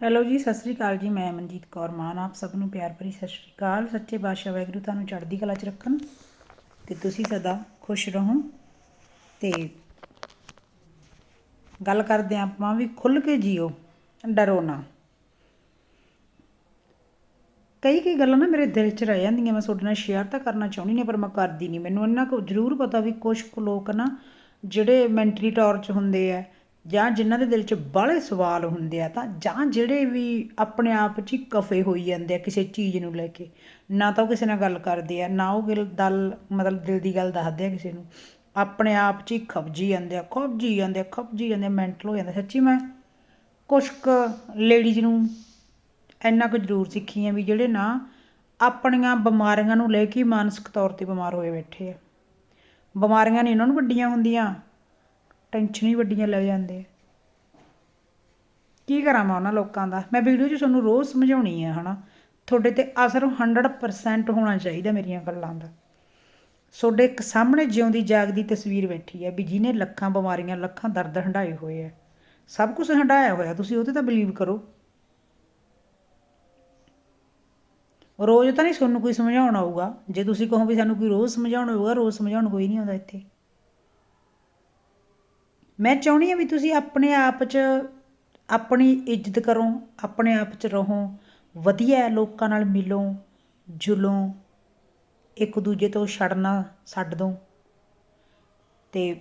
Hello ਜੀ, ਸਤਿ ਸ੍ਰੀ ਅਕਾਲ ਜੀ, ਮੈਂ ਮਨਜੀਤ ਕੌਰ ਮਾਨ, ਆਪ ਸਭ ਨੂੰ ਪਿਆਰ ਭਰੀ ਸਤਿ ਸ੍ਰੀ ਅਕਾਲ। ਸੱਚੇ ਪਾਤਸ਼ਾਹ ਵਾਹਿਗੁਰੂ ਤੁਹਾਨੂੰ ਚੜ੍ਹਦੀ ਕਲਾ 'ਚ ਰੱਖਣ ਤੇ ਤੁਸੀਂ ਸਦਾ ਖੁਸ਼ ਰਹੋ। ਤੇ ਗੱਲ ਕਰਦੇ ਹਾਂ ਆਪਾਂ ਵੀ ਖੁੱਲ ਕੇ ਜੀਓ, ਡਰੋ ਨਾ। ਕਈ ਕਈ ਗੱਲਾਂ ਨਾ ਮੇਰੇ ਦਿਲ 'ਚ ਰਹਿ ਜਾਂਦੀਆਂ, ਮੈਂ ਤੁਹਾਡੇ ਨਾਲ ਸ਼ੇਅਰ ਤਾਂ ਕਰਨਾ ਚਾਹੁੰਦੀ ਨਹੀਂ, ਪਰ ਮੈਂ ਕਰਦੀ ਨਹੀਂ। ਮੈਨੂੰ ਇੰਨਾ ਕੁ ਜ਼ਰੂਰ ਪਤਾ ਵੀ ਕੁਝ ਕੁ ਲੋਕ ਨਾ ਜਿਹੜੇ ਮੈਂਟਲੀ ਟੌਰਚ ਹੁੰਦੇ ਆ ਜਾਂ ਜਿਨ੍ਹਾਂ ਦੇ ਦਿਲ 'ਚ ਬਾਹਲੇ ਸਵਾਲ ਹੁੰਦੇ ਆ, ਤਾਂ ਜਾਂ ਜਿਹੜੇ ਵੀ ਆਪਣੇ ਆਪ 'ਚ ਹੀ ਕਫੇ ਹੋਈ ਜਾਂਦੇ ਆ ਕਿਸੇ ਚੀਜ਼ ਨੂੰ ਲੈ ਕੇ। ਨਾ ਤਾਂ ਉਹ ਕਿਸੇ ਨਾਲ ਗੱਲ ਕਰਦੇ ਆ, ਨਾ ਉਹ ਗੱਲ ਦਲ ਮਤਲਬ ਦਿਲ ਦੀ ਗੱਲ ਦੱਸਦੇ ਆ ਕਿਸੇ ਨੂੰ। ਆਪਣੇ ਆਪ 'ਚ ਹੀ ਖਪਜੀ ਜਾਂਦੇ ਆ ਖਪਜੀ ਜਾਂਦੇ ਆ ਖਪਜੀ ਜਾਂਦੇ ਆ ਮੈਂਟਲ ਹੋ ਜਾਂਦੇ ਸੱਚੀ ਮੈਂ ਕੁਛ ਕੁ ਲੇਡੀਜ਼ ਨੂੰ ਇੰਨਾ ਕੁ ਜ਼ਰੂਰ ਸਿੱਖੀ ਆ ਵੀ ਜਿਹੜੇ ਨਾ ਆਪਣੀਆਂ ਬਿਮਾਰੀਆਂ ਨੂੰ ਲੈ ਕੇ ਹੀ ਮਾਨਸਿਕ ਤੌਰ ਤੇ ਬਿਮਾਰ ਹੋਏ ਬੈਠੇ ਆ। ਬਿਮਾਰੀਆਂ ਨਹੀਂ ਉਹਨਾਂ ਨੂੰ ਵੱਡੀਆਂ ਹੁੰਦੀਆਂ ਟੈਨਸ਼ਨ ਹੀ ਵੱਡੀਆਂ ਲੈ ਜਾਂਦੇ ਆ। ਕੀ ਕਰਾਂ ਮੈਂ ਉਹਨਾਂ ਲੋਕਾਂ ਦਾ? ਮੈਂ ਵੀਡੀਓ 'ਚ ਤੁਹਾਨੂੰ ਰੋਜ਼ ਸਮਝਾਉਣੀ ਆ, ਹਨਾ? ਤੁਹਾਡੇ ਤੇ ਅਸਰ 100% ਹੋਣਾ ਚਾਹੀਦਾ ਮੇਰੀਆਂ ਗੱਲਾਂ ਦਾ। ਤੁਹਾਡੇ ਇੱਕ ਸਾਹਮਣੇ ਜਿਉਂਦੀ ਜਾਗਦੀ ਤਸਵੀਰ ਬੈਠੀ ਹੈ ਵੀ ਜਿਹਨੇ ਲੱਖਾਂ ਬਿਮਾਰੀਆਂ, ਲੱਖਾਂ ਦਰਦ ਹੰਡਾਏ ਹੋਏ ਆ। ਸਭ ਕੁਝ ਹੰਡਾਇਆ ਹੋਇਆ, ਤੁਸੀਂ ਉਹਤੇ ਤਾਂ ਬਲੀਵ ਕਰੋ। ਰੋਜ਼ ਤਾਂ ਨਹੀਂ ਤੁਹਾਨੂੰ ਕੋਈ ਸਮਝਾਉਣ ਆਊਗਾ ਜੇ ਤੁਸੀਂ ਕਹੋ ਵੀ ਸਾਨੂੰ ਕੋਈ ਰੋਜ਼ ਸਮਝਾਉਣ ਹੋਊਗਾ, ਰੋਜ਼ ਸਮਝਾਉਣ ਕੋਈ ਨਹੀਂ ਆਉਂਦਾ ਇੱਥੇ। ਮੈਂ ਚਾਹੁੰਦੀ ਹਾਂ ਵੀ ਤੁਸੀਂ ਆਪਣੇ ਆਪ 'ਚ ਆਪਣੀ ਇੱਜ਼ਤ ਕਰੋ, ਆਪਣੇ ਆਪ 'ਚ ਰਹੋ, ਵਧੀਆ ਲੋਕਾਂ ਨਾਲ ਮਿਲੋ, ਜੁਲੋ, ਇੱਕ ਦੂਜੇ ਤੋਂ ਛੜਨਾ ਛੱਡ ਦੋ। ਅਤੇ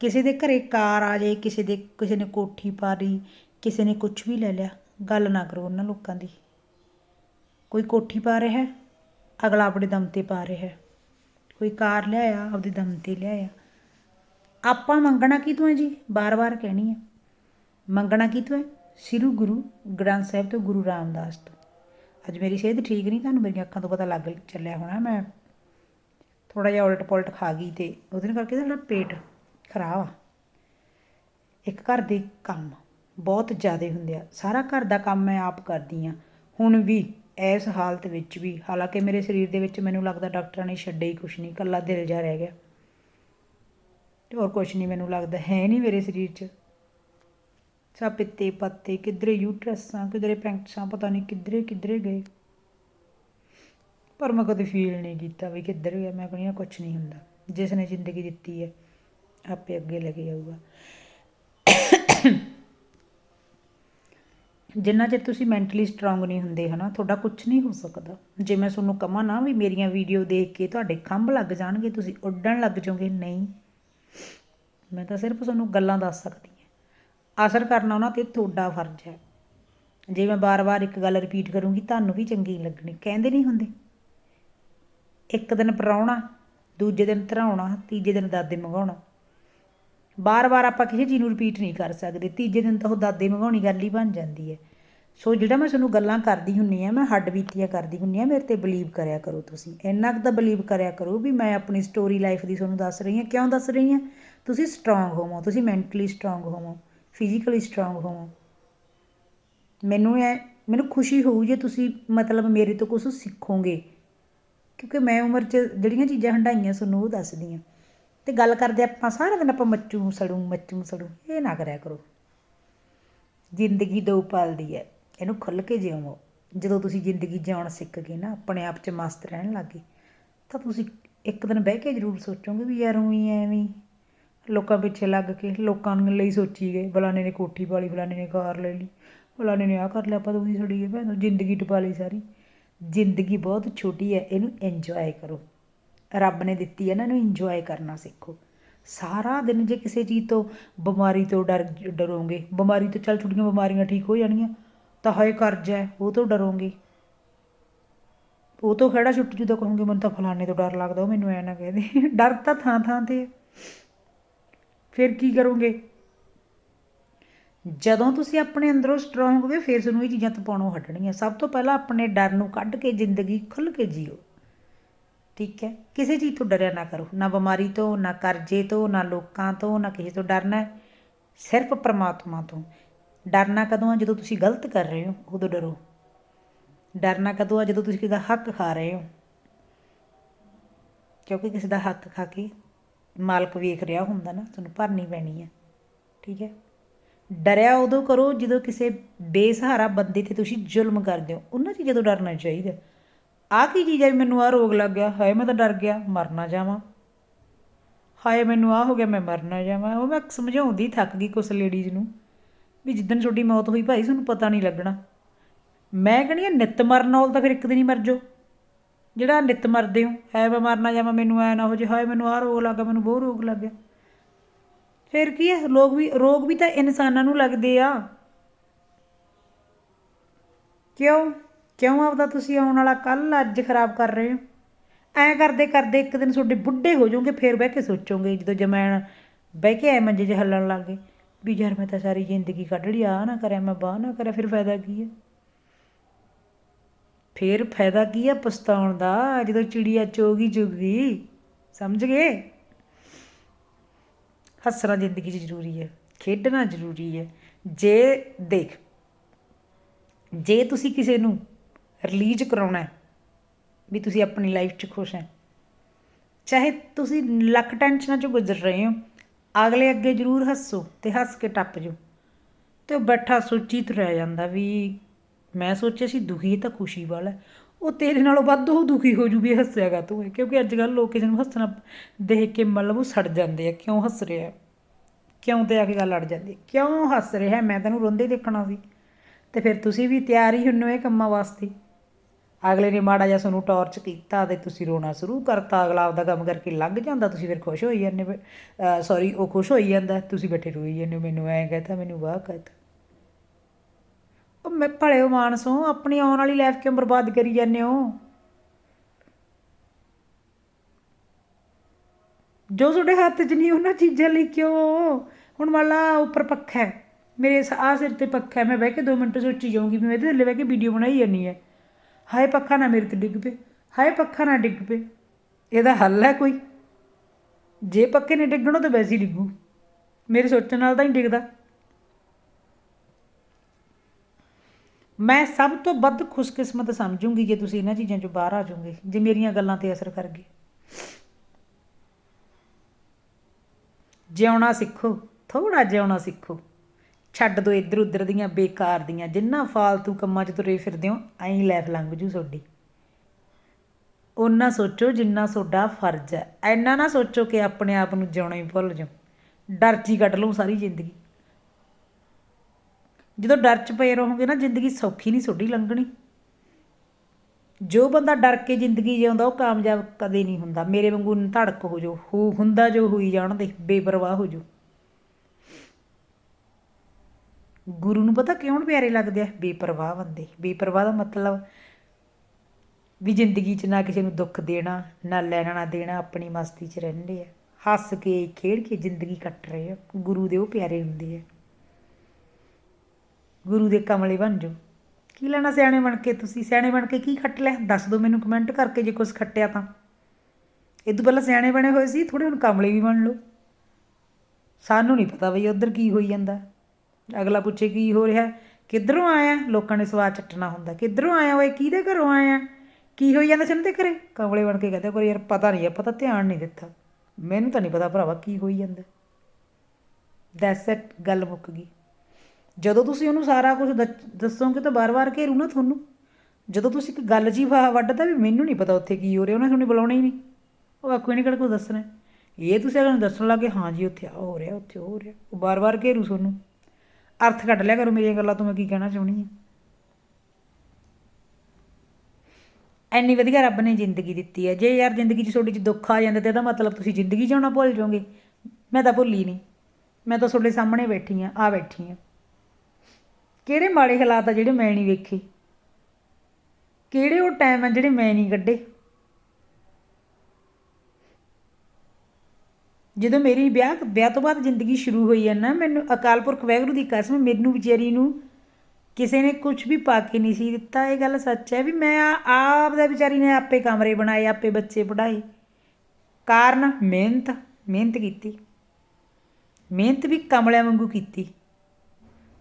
ਕਿਸੇ ਦੇ ਘਰੇ ਕਾਰ ਆ ਜਾਏ, ਕਿਸੇ ਦੇ, ਕਿਸੇ ਨੇ ਕੋਠੀ ਪਾ ਲਈ ਕਿਸੇ ਨੇ ਕੁਝ ਵੀ ਲੈ ਲਿਆ, ਗੱਲ ਨਾ ਕਰੋ ਉਹਨਾਂ ਲੋਕਾਂ ਦੀ। ਕੋਈ ਕੋਠੀ ਪਾ ਰਿਹਾ, ਅਗਲਾ ਆਪਣੇ ਦਮ ਤੇ ਪਾ ਰਿਹਾ। ਕੋਈ ਕਾਰ ਲਿਆਇਆ, ਆਪਦੇ ਦਮ ਤੇ ਲਿਆਇਆ। ਆਪਾਂ ਮੰਗਣਾ ਕਿਤੋਂ ਹੈ ਜੀ? ਬਾਰ-ਬਾਰ ਕਹਿਣੀ ਹੈ। ਮੰਗਣਾ ਕਿਤੋਂ ਹੈ? ਸ੍ਰੀ ਗੁਰੂ ਗ੍ਰੰਥ ਸਾਹਿਬ ਤੋਂ, ਗੁਰੂ ਰਾਮਦਾਸ ਤੋਂ। ਅੱਜ ਮੇਰੀ ਸਿਹਤ ਠੀਕ ਨਹੀਂ, ਤੁਹਾਨੂੰ ਮੇਰੀਆਂ ਅੱਖਾਂ ਤੋਂ ਪਤਾ ਲੱਗ ਚੱਲਿਆ ਹੋਣਾ, ਮੈਂ ਥੋੜਾ ਜਿਹਾ ਉਲਟ ਪੁਲਟ ਖਾ ਗਈ ਤੇ ਉਹਦੇ ਨਾਲ ਕਰਕੇ ਸਾਡਾ ਪੇਟ ਖਰਾਬ ਆ। ਇੱਕ ਘਰ ਦੇ ਕੰਮ ਬਹੁਤ ਜ਼ਿਆਦਾ ਹੁੰਦੇ ਆ। ਸਾਰਾ ਘਰ ਦਾ ਕੰਮ ਮੈਂ ਆਪ ਕਰਦੀ ਆ ਹੁਣ ਵੀ ਇਸ ਹਾਲਤ ਵਿੱਚ ਵੀ, ਹਾਲਾਂਕਿ ਮੇਰੇ ਸਰੀਰ ਦੇ ਵਿੱਚ ਮੈਨੂੰ ਲੱਗਦਾ ਡਾਕਟਰਾਂ ਨੇ ਛੱਡੇ ਹੀ ਕੁਛ ਨਹੀਂ ਕੱਲਾ ਦਿਲ ਜਾ ਰਹਿ ਗਿਆ। ਤੇ ਹੋਰ ਕੁਛ ਨਹੀਂ, ਮੈਨੂੰ ਲੱਗਦਾ ਹੈ ਨਹੀਂ ਮੇਰੇ ਸਰੀਰ 'ਚ। ਸਭ ਪਿੱਤੇ ਪੱਤੇ, ਕਿਧਰੇ ਯੂਟਰਸਾਂ, ਕਿਧਰੇ ਪੈਂਕਸਾਂ ਪਤਾ ਨਹੀਂ ਕਿਧਰੇ ਕਿਧਰੇ ਗਏ। ਪਰ ਮੈਂ ਕਦੇ ਫੀਲ ਨਹੀਂ ਕੀਤਾ ਵੀ ਕਿੱਧਰ ਗਿਆ, ਮੈਂ ਕਹਿੰਦੀ ਕੁਛ ਨਹੀਂ ਹੁੰਦਾ। ਜਿਸ ਨੇ ਜ਼ਿੰਦਗੀ ਦਿੱਤੀ ਹੈ, ਆਪੇ ਅੱਗੇ ਲੈ ਕੇ ਜਾਊਗਾ। ਜਿੰਨਾ ਚਿਰ ਤੁਸੀਂ ਮੈਂਟਲੀ ਸਟਰੋਂਗ ਨਹੀਂ ਹੁੰਦੇ ਹਨਾ, ਤੁਹਾਡਾ ਕੁਝ ਨਹੀਂ ਹੋ ਸਕਦਾ। ਜੇ ਮੈਂ ਤੁਹਾਨੂੰ ਕਹਾਂ ਨਾ ਵੀ ਮੇਰੀਆਂ ਵੀਡੀਓ ਦੇਖ ਕੇ ਤੁਹਾਡੇ ਖੰਭ ਲੱਗ ਜਾਣਗੇ, ਤੁਸੀਂ ਉੱਡਣ ਲੱਗ ਜਾਓਗੇ, ਨਹੀਂ। ਮੈਂ ਤਾਂ ਸਿਰਫ ਤੁਹਾਨੂੰ ਗੱਲਾਂ ਦੱਸ ਸਕਦੀ ਹਾਂ। ਅਸਰ ਕਰਨਾ ਉਹਨਾਂ ਤੇ ਤੁਹਾਡਾ ਫਰਜ਼ ਹੈ। ਜੇ ਮੈਂ ਬਾਰ-ਬਾਰ ਇੱਕ ਗੱਲ ਰਿਪੀਟ ਕਰੂੰਗੀ, ਤੁਹਾਨੂੰ ਵੀ ਚੰਗੀ ਲੱਗਣੀ। ਕਹਿੰਦੇ ਨਹੀਂ ਹੁੰਦੇ। ਇੱਕ ਦਿਨ ਪਰਾਉਣਾ ਦੂਜੇ ਦਿਨ ਧਰਾਉਣਾ, ਤੀਜੇ ਦਿਨ ਦਾਦੇ ਮੰਗਾਉਣਾ। ਬਾਰ-ਬਾਰ ਆਪਾਂ ਕਿਸੇ ਚੀਜ਼ ਨੂੰ ਰਿਪੀਟ ਨਹੀਂ ਕਰ ਸਕਦੇ। ਤੀਜੇ ਦਿਨ ਤਾਂ ਉਹ ਦਾਦੇ ਮੰਗਾਉਣੀ ਗੱਲ ਹੀ ਬਣ ਜਾਂਦੀ ਹੈ। ਸੋ ਜਿਹੜਾ ਮੈਂ ਤੁਹਾਨੂੰ ਗੱਲਾਂ ਕਰਦੀ ਹੁੰਨੀ ਆ, ਮੈਂ ਹੱਡ ਬੀਤੀਆਂ ਕਰਦੀ ਹੁੰਨੀ ਆ, ਮੇਰੇ ਤੇ ਬਲੀਵ ਕਰਿਆ ਕਰੋ ਤੁਸੀਂ। ਇੰਨਾ ਕੁ ਤਾਂ ਬਲੀਵ ਕਰਿਆ ਕਰੋ ਵੀ ਮੈਂ ਆਪਣੀ ਸਟੋਰੀ ਲਾਈਫ ਦੀ ਤੁਹਾਨੂੰ ਦੱਸ ਰਹੀ ਹਾਂ। ਕਿਉਂ ਦੱਸ ਰਹੀ ਹਾਂ? ਤੁਸੀਂ ਸਟਰੋਂਗ ਹੋਵੋ, ਤੁਸੀਂ ਮੈਂਟਲੀ ਸਟਰੋਂਗ ਹੋਵੋ ਫਿਜ਼ੀਕਲੀ ਸਟਰੋਂਗ ਹੋਵੋ। ਮੈਨੂੰ ਇਹ, ਮੈਨੂੰ ਖੁਸ਼ੀ ਹੋਊ ਜੇ ਤੁਸੀਂ ਮਤਲਬ ਮੇਰੇ ਤੋਂ ਕੁਝ ਸਿੱਖੋਗੇ। ਕਿਉਂਕਿ ਮੈਂ ਉਮਰ 'ਚ ਜਿਹੜੀਆਂ ਚੀਜ਼ਾਂ ਹੰਡਾਈਆਂ ਤੁਹਾਨੂੰ ਉਹ ਦੱਸਦੀ ਆ ਤੇ ਗੱਲ ਕਰਦੇ ਆਪਾਂ ਸਾਰਾ ਦਿਨ ਆਪਾਂ ਮੱਚੂ ਸੜੂ ਮੱਚੂ ਸੜੂ, ਇਹ ਨਾ ਕਰਿਆ ਕਰੋ। ਜ਼ਿੰਦਗੀ ਦੋ ਪਲ ਦੀ ਹੈ, ਇਹਨੂੰ ਖੁੱਲ ਕੇ ਜਿਉਵੋ ਜਦੋਂ ਤੁਸੀਂ ਜ਼ਿੰਦਗੀ ਜਿਉਣ ਸਿੱਖ ਗਏ ਨਾ, ਆਪਣੇ ਆਪ 'ਚ ਮਸਤ ਰਹਿਣ ਲੱਗੇ ਤਾਂ ਤੁਸੀਂ ਇੱਕ ਦਿਨ ਬਹਿ ਕੇ ਜ਼ਰੂਰ ਸੋਚੋਗੇ ਵੀ ਯਾਰ ਉਵੇਂ ਐਵੇਂ ਲੋਕਾਂ ਪਿੱਛੇ ਲੱਗ ਕੇ ਲੋਕਾਂ ਲਈ ਸੋਚੀ ਗਏ, ਫਲਾਣੇ ਨੇ ਕੋਠੀ ਪਾ ਲਈ, ਫਲਾਣੇ ਨੇ ਕਾਰ ਲੈ ਲਈ, ਫਲਾਣੇ ਨੇ ਆਹ ਕਰ ਲਿਆ, ਆਪਾਂ ਤਾਂ ਉਹਦੀ ਛੜੀ ਗਏ ਜ਼ਿੰਦਗੀ ਟਪਾ ਲਈ ਸਾਰੀ। ਜ਼ਿੰਦਗੀ ਬਹੁਤ ਛੋਟੀ ਹੈ, ਇਹਨੂੰ ਇੰਜੋਏ ਕਰੋ। ਰੱਬ ਨੇ ਦਿੱਤੀ ਹੈ ਨਾ ਇਹਨੂੰ ਇੰਜੋਏ ਕਰਨਾ ਸਿੱਖੋ। ਸਾਰਾ ਦਿਨ ਜੇ ਕਿਸੇ ਚੀਜ਼ ਤੋਂ ਬਿਮਾਰੀ ਤੋਂ ਡਰ, ਡਰੋਗੇ, ਬਿਮਾਰੀ ਤੋਂ ਚੱਲ ਛੁੱਟੀਆਂ, ਬਿਮਾਰੀਆਂ ਠੀਕ ਹੋ ਜਾਣਗੀਆਂ ਤਾਂ ਹਾਏ ਕਰਜ਼ਾ ਹੈ ਉਹ ਤੋਂ ਡਰੋਗੇ। ਉਹ ਤੋਂ ਖੜਾ ਛੁੱਟ ਜੂ ਤਾਂ ਕਹੋਗੇ, ਮੈਨੂੰ ਤਾਂ ਫਲਾਣੇ ਤੋਂ ਡਰ ਲੱਗਦਾ, ਉਹ ਮੈਨੂੰ ਐ ਨਾ ਕਹਦੇ ਡਰ ਤਾਂ ਥਾਂ ਥਾਂ ਤੇ ਫਿਰ ਕੀ ਕਰੋਗੇ? ਜਦੋਂ ਤੁਸੀਂ ਆਪਣੇ ਅੰਦਰੋਂ ਸਟਰੋਂਗ ਹੋਗੇ ਫਿਰ ਤੁਹਾਨੂੰ ਇਹ ਚੀਜ਼ਾਂ ਤਪਾਉਣੋਂ ਹਟਣਗੀਆਂ। ਸਭ ਤੋਂ ਪਹਿਲਾਂ ਆਪਣੇ ਡਰ ਨੂੰ ਕੱਢ ਕੇ ਜ਼ਿੰਦਗੀ ਖੁੱਲ ਕੇ ਜੀਓ। ਠੀਕ ਹੈ? ਕਿਸੇ ਚੀਜ਼ ਤੋਂ ਡਰਿਆ ਨਾ ਕਰੋ। ਨਾ ਬਿਮਾਰੀ ਤੋਂ, ਨਾ ਕਰਜ਼ੇ ਤੋਂ, ਨਾ ਲੋਕਾਂ ਤੋਂ, ਨਾ ਕਿਸੇ ਤੋਂ ਡਰਨਾ ਸਿਰਫ ਪ੍ਰਮਾਤਮਾ ਤੋਂ। ਡਰਨਾ ਕਦੋਂ ਆ ਜਦੋਂ ਤੁਸੀਂ ਗਲਤ ਕਰ ਰਹੇ ਹੋ, ਉਦੋਂ ਡਰੋ। ਡਰਨਾ ਕਦੋਂ ਆ ਜਦੋਂ ਤੁਸੀਂ ਕਿਸੇ ਦਾ ਹੱਕ ਖਾ ਰਹੇ ਹੋ। ਕਿਉਂਕਿ ਕਿਸੇ ਦਾ ਹੱਕ ਖਾ ਕੇ ਮਾਲਕ ਵੇਖ ਰਿਹਾ ਹੁੰਦਾ ਨਾ, ਤੁਹਾਨੂੰ ਭਰਨੀ ਪੈਣੀ ਹੈ ਠੀਕ ਹੈ? ਡਰਿਆ ਉਦੋਂ ਕਰੋ ਜਦੋਂ ਕਿਸੇ ਬੇਸਹਾਰਾ ਬੰਦੇ ਤੇ ਤੁਸੀਂ ਜ਼ੁਲਮ ਕਰਦੇ ਹੋ। ਉਹਨਾਂ ਚੀਜ਼ਾਂ ਤੋਂ ਡਰਨਾ ਚਾਹੀਦਾ। ਆਹ ਕੀ ਚੀਜ਼ ਹੈ ਵੀ ਮੈਨੂੰ ਆਹ ਰੋਗ ਲੱਗ ਗਿਆ, ਹਾਏ ਮੈਂ ਤਾਂ ਡਰ ਗਿਆ, ਮਰਨਾ ਜਾਵਾਂ। ਹਾਏ ਮੈਨੂੰ ਆਹ ਹੋ ਗਿਆ, ਮੈਂ ਮਰ ਨਾ ਜਾਵਾਂ। ਉਹ ਮੈਂ ਸਮਝਾਉਂਦੀ ਥੱਕ ਗਈ ਕੁਛ ਲੇਡੀਜ਼ ਨੂੰ ਵੀ ਜਿੱਦਣ ਤੁਹਾਡੀ ਮੌਤ ਹੋਈ ਭਾਈ, ਤੁਹਾਨੂੰ ਪਤਾ ਨਹੀਂ ਲੱਗਣਾ। ਮੈਂ ਕਹਿੰਦੀ ਹਾਂ, ਨਿੱਤ ਮਰਨ ਨਾਲ ਤਾਂ ਫਿਰ ਇੱਕ ਦਿਨ ਹੀ ਮਰ ਜਾਓ। ਜਿਹੜਾ ਨਿੱਤ ਮਰਦੇ ਹੋ ਹੈ ਮੈਂ ਮਰਨਾ ਜਾਵਾਂ, ਮੈਨੂੰ ਐ ਨਾ ਹੋ ਜੇ, ਹਾਏ ਮੈਨੂੰ ਆਹ ਰੋਗ ਲੱਗਾ ਮੈਨੂੰ ਬਹੁਤ ਰੋਗ ਲੱਗ ਗਿਆ। ਫਿਰ ਕੀ ਹੈ, ਲੋਕ ਵੀ, ਰੋਗ ਵੀ ਤਾਂ ਇਨਸਾਨਾਂ ਨੂੰ ਲੱਗਦੇ ਆ। ਕਿਉਂ? ਕਿਉਂ ਆਪਦਾ ਤੁਸੀਂ ਆਉਣ ਵਾਲਾ ਕੱਲ ਅੱਜ ਖਰਾਬ ਕਰ ਰਹੇ ਹੋ? ਐਂ ਕਰਦੇ ਕਰਦੇ ਇੱਕ ਦਿਨ ਤੁਹਾਡੇ ਬੁੱਢੇ ਹੋ ਜਾਓਗੇ, ਫਿਰ ਬਹਿ ਕੇ ਸੋਚੋਗੇ, ਜਦੋਂ ਜਮੈਣ ਬਹਿ ਕੇ ਐ ਮੰਜੇ 'ਚ ਹੱਲਣ ਲੱਗ ਗਏ, ਵੀ ਯਾਰ ਮੈਂ ਤਾਂ ਸਾਰੀ ਜ਼ਿੰਦਗੀ ਕੱਢ ਲਈ ਆ ਨਾ ਕਰਿਆ, ਮੈਂ ਬਾਹ ਨਾ ਕਰਿਆ, ਫਿਰ ਫਾਇਦਾ ਕੀ ਹੈ? ਫਿਰ ਫਾਇਦਾ ਕੀ ਆ ਪਛਤਾਉਣ ਦਾ? ਜਦੋਂ ਚਿੜੀਆ ਚੋਗੀ ਚੁਗੀ ਸਮਝ ਗਏ? ਹੱਸਣਾ ਜ਼ਿੰਦਗੀ 'ਚ ਜ਼ਰੂਰੀ ਹੈ, ਖੇਡਣਾ ਜ਼ਰੂਰੀ ਹੈ। ਜੇ, ਦੇਖ, ਜੇ ਤੁਸੀਂ ਕਿਸੇ ਨੂੰ ਰਿਲੀਜ਼ ਕਰਾਉਣਾ ਵੀ ਤੁਸੀਂ ਆਪਣੀ ਲਾਈਫ 'ਚ ਖੁਸ਼ ਹੈ, ਚਾਹੇ ਤੁਸੀਂ ਲੱਖ ਟੈਨਸ਼ਨਾਂ 'ਚੋਂ ਗੁਜ਼ਰ ਰਹੇ ਹੋ, ਅਗਲੇ ਅੱਗੇ ਜ਼ਰੂਰ ਹੱਸੋ ਤੇ ਹੱਸ ਕੇ ਟੱਪ ਜਾਓ। ਤੇ ਉਹ ਬੈਠਾ ਸੋਚੀ ਤੇ ਜਾਂਦਾ ਵੀ ਮੈਂ ਸੋਚਿਆ ਸੀ ਦੁਖੀ ਤਾਂ ਖੁਸ਼ੀ ਵਾਲਾ ਉਹ ਤੇਰੇ ਨਾਲੋਂ ਵੱਧ ਉਹ ਦੁਖੀ ਹੋ ਜੂ ਵੀ ਹੱਸਿਆਗਾ ਤੂੰ ਕਿਉਂਕਿ ਅੱਜ ਕੱਲ੍ਹ ਲੋਕ ਜਿਹਨੂੰ ਹੱਸਣਾ ਦੇਖ ਕੇ ਮਤਲਬ ਉਹ ਸੜ ਜਾਂਦੇ ਆ। ਕਿਉਂ ਹੱਸ ਰਿਹਾ ਕਿਉਂ ਤੇ ਆ ਕੇ ਗੱਲ ਅੜ ਜਾਂਦੀ ਕਿਉਂ ਹੱਸ ਰਿਹਾ ਮੈਂ ਤੈਨੂੰ ਰੋਂਦੇ ਹੀ ਦੇਖਣਾ ਸੀ। ਤੇ ਫਿਰ ਤੁਸੀਂ ਵੀ ਤਿਆਰ ਹੀ ਹੁੰਨੇ ਹੋ ਇਹ ਕੰਮਾਂ ਵਾਸਤੇ। ਅਗਲੇ ਨੇ ਮਾੜਾ ਜਿਹਾ ਤੁਹਾਨੂੰ ਟੌਰਚ ਕੀਤਾ ਤੇ ਤੁਸੀਂ ਰੋਣਾ ਸ਼ੁਰੂ ਕਰਤਾ। ਅਗਲਾ ਆਪਦਾ ਕੰਮ ਕਰਕੇ ਲੰਘ ਜਾਂਦਾ ਤੁਸੀਂ ਫਿਰ ਖੁਸ਼ ਹੋਈ ਜਾਂਦੇ ਸੌਰੀ ਉਹ ਖੁਸ਼ ਹੋਈ ਜਾਂਦਾ ਤੁਸੀਂ ਬੈਠੇ ਰੋਈ ਜਾਂਦੇ ਹੋ, ਮੈਨੂੰ ਐਂ ਕਹਤਾ ਮੈਨੂੰ ਵਾਹ ਕਹਤਾ। ਉਹ ਮੈਂ ਭਲੇ ਮਾਨਸੋ ਆਪਣੀ ਆਉਣ ਵਾਲੀ ਲਾਈਫ ਕਿਉਂ ਬਰਬਾਦ ਕਰੀ ਜਾਂਦੇ ਹੋ ਜੋ ਤੁਹਾਡੇ ਹੱਥ 'ਚ ਨਹੀਂ, ਉਹਨਾਂ ਚੀਜ਼ਾਂ ਲਈ ਕਿਉਂ? ਹੁਣ ਮੰਨ ਲਾ ਉੱਪਰ ਪੱਖਾ ਹੈ, ਮੇਰੇ ਆ ਸਿਰ ਤੇ ਪੱਖਾ ਹੈ, ਮੈਂ ਬਹਿ ਕੇ 2 ਮਿੰਟ ਸੋਚੀ ਜਾਊਂਗੀ ਮੈਂ ਇਹਦੇ ਥੱਲੇ ਬਹਿ ਕੇ ਵੀਡੀਓ ਬਣਾਈ ਜਾਨੀ ਹੈ। ਹਾਏ ਪੱਖਾ ਨਾ ਮੇਰੇ ਤੇ ਡਿੱਗ ਪਏ, ਹਾਏ ਪੱਖਾ ਨਾ ਡਿੱਗ ਪਏ। ਇਹਦਾ ਹੱਲ ਹੈ ਕੋਈ? ਜੇ ਪੱਕੇ ਨੇ ਡਿੱਗਣੋਂ ਤਾਂ ਵੈਸੇ ਹੀ ਡਿੱਗੂ। ਮੇਰੇ ਸੋਚਣ ਨਾਲ ਤਾਂ ਹੀ ਡਿੱਗਦਾ। ਮੈਂ ਸਭ ਤੋਂ ਵੱਧ ਖੁਸ਼ਕਿਸਮਤ ਸਮਝੂੰਗੀ ਜੇ ਤੁਸੀਂ ਇਹਨਾਂ ਚੀਜ਼ਾਂ ਚੋਂ ਬਾਹਰ ਆ ਜਾਓਗੇ, ਜੇ ਮੇਰੀਆਂ ਗੱਲਾਂ ਤੇ ਅਸਰ ਕਰ ਗਏ ਜਿਉਣਾ ਸਿੱਖੋ ਥੋੜਾ ਜਿਉਣਾ ਸਿੱਖੋ। ਛੱਡ ਦੋ ਇੱਧਰ ਉੱਧਰ ਦੀਆਂ ਬੇਕਾਰ ਦੀਆਂ, ਜਿੰਨਾ ਫਾਲਤੂ ਕੰਮਾਂ 'ਚ ਤੁਰੇ ਫਿਰਦੇ ਹੋ, ਐਂ ਲਾਈਫ ਲੰਘ ਜੂ ਤੁਹਾਡੀ। ਉਹਨਾਂ ਸੋਚੋ ਜਿੰਨਾ ਤੁਹਾਡਾ ਫਰਜ਼ ਹੈ। ਐਨਾ ਨਾ ਸੋਚੋ ਕਿ ਆਪਣੇ ਆਪ ਨੂੰ ਜਿਉਣਾ ਹੀ ਭੁੱਲ ਜਾਓ। ਡਰ 'ਚ ਹੀ ਕੱਢ ਲਓ ਸਾਰੀ ਜ਼ਿੰਦਗੀ। ਜਦੋਂ ਡਰ 'ਚ ਪਏ ਰਹੋਗੇ ਨਾ, ਜ਼ਿੰਦਗੀ ਸੌਖੀ ਨਹੀਂ ਤੁਹਾਡੀ ਲੰਘਣੀ। ਜੋ ਬੰਦਾ ਡਰ ਕੇ ਜ਼ਿੰਦਗੀ ਜਿਉਂਦਾ, ਉਹ ਕਾਮਯਾਬ ਕਦੇ ਨਹੀਂ ਹੁੰਦਾ। ਮੇਰੇ ਵਾਂਗੂ ਧੜਕ ਹੋ ਜੋ ਹੋ ਹੁੰਦਾ ਜੋ ਹੋਈ ਜਾਣ ਦੇ ਬੇਪਰਵਾਹ ਹੋ ਜੋ ਗੁਰੂ ਨੂੰ ਪਤਾ ਕਿਉਂ ਪਿਆਰੇ ਲੱਗਦੇ ਆ? ਬੇਪਰਵਾਹ ਬੰਦੇ। ਬੇਪਰਵਾਹ ਦਾ ਮਤਲਬ ਵੀ ਜ਼ਿੰਦਗੀ 'ਚ ਨਾ ਕਿਸੇ ਨੂੰ ਦੁੱਖ ਦੇਣਾ, ਨਾ ਲੈਣਾ, ਨਾ ਦੇਣਾ, ਆਪਣੀ ਮਸਤੀ 'ਚ ਰਹਿੰਦੇ ਆ। ਹੱਸ ਕੇ, ਖੇਡ ਕੇ ਜ਼ਿੰਦਗੀ ਕੱਟ ਰਹੇ ਆ। ਗੁਰੂ ਦੇ ਉਹ ਪਿਆਰੇ ਹੁੰਦੇ ਆ। ਗੁਰੂ ਦੇ ਕਮਲੇ ਬਣ ਜਾਓ। ਕੀ ਲੈਣਾ ਸਿਆਣੇ ਬਣ ਕੇ ਤੁਸੀਂ? ਸਿਆਣੇ ਬਣ ਕੇ ਕੀ ਖੱਟ ਲਿਆ? ਦੱਸ ਦਿਓ ਮੈਨੂੰ ਕਮੈਂਟ ਕਰਕੇ ਜੇ ਕੁਝ ਖੱਟਿਆ ਤਾਂ। ਇਹ ਤੋਂ ਪਹਿਲਾਂ ਸਿਆਣੇ ਬਣੇ ਹੋਏ ਸੀ ਥੋੜੇ ਹੁਣ ਕਮਲੇ ਵੀ ਬਣ ਲਓ। ਸਾਨੂੰ ਨਹੀਂ ਪਤਾ ਬਈ ਉਧਰ ਕੀ ਹੋਈ ਜਾਂਦਾ। ਅਗਲਾ ਪੁੱਛੇ ਕੀ ਹੋ ਰਿਹਾ? ਕਿੱਧਰੋਂ ਆਇਆ? ਲੋਕਾਂ ਨੇ ਸਵਾਦ ਚੱਟਣਾ ਹੁੰਦਾ। ਕਿੱਧਰੋਂ ਆਇਆ ਓਏ? ਕਿਹਦੇ ਘਰੋਂ ਆਇਆ? ਕੀ ਹੋਈ ਜਾਂਦਾ ਸਾਨੂੰ ਤੇ ਘਰੇ? ਕਮਲੇ ਬਣ ਕੇ ਕਹਦੇ ਕੋਈ ਯਾਰ ਪਤਾ ਨਹੀਂ ਆ ਪਤਾ ਧਿਆਨ ਨਹੀਂ ਦਿੱਤਾ। ਮੈਨੂੰ ਤਾਂ ਨਹੀਂ ਪਤਾ ਭਰਾਵਾ ਕੀ ਹੋਈ ਜਾਂਦਾ। ਦੈਟਸ ਇਟ ਗੱਲ ਮੁੱਕ ਗਈ। ਜਦੋਂ ਤੁਸੀਂ ਉਹਨੂੰ ਸਾਰਾ ਕੁਝ ਦੱਸੋਗੇ ਤਾਂ ਬਾਰ-ਬਾਰ ਘੇਰੂ ਨਾ ਤੁਹਾਨੂੰ। ਜਦੋਂ ਤੁਸੀਂ ਇੱਕ ਗੱਲ ਜੀ ਵੱਢਦਾ ਵੀ ਮੈਨੂੰ ਨਹੀਂ ਪਤਾ ਉੱਥੇ ਕੀ ਹੋ ਰਿਹਾ, ਉਹਨੇ ਤੁਹਾਨੂੰ ਬੁਲਾਉਣਾ ਹੀ ਨਹੀਂ। ਉਹ ਆਖੂ ਨਹੀਂ ਕਿਹੜਾ ਕੋਈ ਦੱਸਣਾ ਇਹ ਤੁਸੀਂ ਅਗਰ ਦੱਸਣ ਲੱਗੇ ਹਾਂ ਜੀ, ਉੱਥੇ ਆ ਹੋ ਰਿਹਾ, ਉੱਥੇ ਹੋ ਰਿਹਾ। ਉਹ ਬਾਰ-ਬਾਰ ਘੇਰੂ ਤੁਹਾਨੂੰ। ਅਰਥ ਕੱਢ ਲਿਆ ਕਰੋ ਮੇਰੀਆਂ ਗੱਲਾਂ, ਤੋਂ ਮੈਂ ਕੀ ਕਹਿਣਾ ਚਾਹੁੰਦੀ ਹਾਂ। ਐਨੀ ਵਧੀਆ ਰੱਬ ਨੇ ਜ਼ਿੰਦਗੀ ਦਿੱਤੀ ਹੈ। ਜੇ ਯਾਰ ਜ਼ਿੰਦਗੀ 'ਚ ਤੁਹਾਡੀ 'ਚ ਦੁੱਖ ਆ ਜਾਂਦਾ ਤੇ ਇਹਦਾ ਮਤਲਬ ਤੁਸੀਂ ਜ਼ਿੰਦਗੀ ਜਿਉਣਾ ਭੁੱਲ ਜਾਓਗੇ। ਮੈਂ ਤਾਂ ਭੁੱਲੀ ਨਹੀਂ ਮੈਂ ਤਾਂ ਤੁਹਾਡੇ ਸਾਹਮਣੇ ਬੈਠੀ ਆ ਆ ਬੈਠੀ ਆ ਕਿਹੜੇ ਮਾੜੇ ਹਾਲਾਤ ਆ ਜਿਹੜੇ ਮੈਂ ਨਹੀਂ ਵੇਖੇ? ਕਿਹੜੇ ਉਹ ਟਾਈਮ ਆ ਜਿਹੜੇ ਮੈਂ ਨਹੀਂ ਕੱਢੇ? ਜਦੋਂ ਮੇਰੀ ਵਿਆਹ ਵਿਆਹ ਤੋਂ ਬਾਅਦ ਜ਼ਿੰਦਗੀ ਸ਼ੁਰੂ ਹੋਈ ਹੈ ਨਾ, ਮੈਨੂੰ ਅਕਾਲ ਪੁਰਖ ਵਾਹਿਗੁਰੂ ਦੀ ਕਸਮ ਮੈਨੂੰ ਵਿਚਾਰੀ ਨੂੰ ਕਿਸੇ ਨੇ ਕੁਝ ਵੀ ਪਾ ਕੇ ਨਹੀਂ ਸੀ ਦਿੱਤਾ। ਇਹ ਗੱਲ ਸੱਚ ਹੈ ਵੀ ਮੈਂ ਆਪ ਦਾ ਵਿਚਾਰੀ ਨੇ ਆਪੇ ਕਮਰੇ ਬਣਾਏ, ਆਪੇ ਬੱਚੇ ਪੜਾਏ ਕਾਰਨ ਮਿਹਨਤ ਮਿਹਨਤ ਕੀਤੀ। ਮਿਹਨਤ ਵੀ ਕਮਲਿਆਂ ਵਾਂਗੂ ਕੀਤੀ।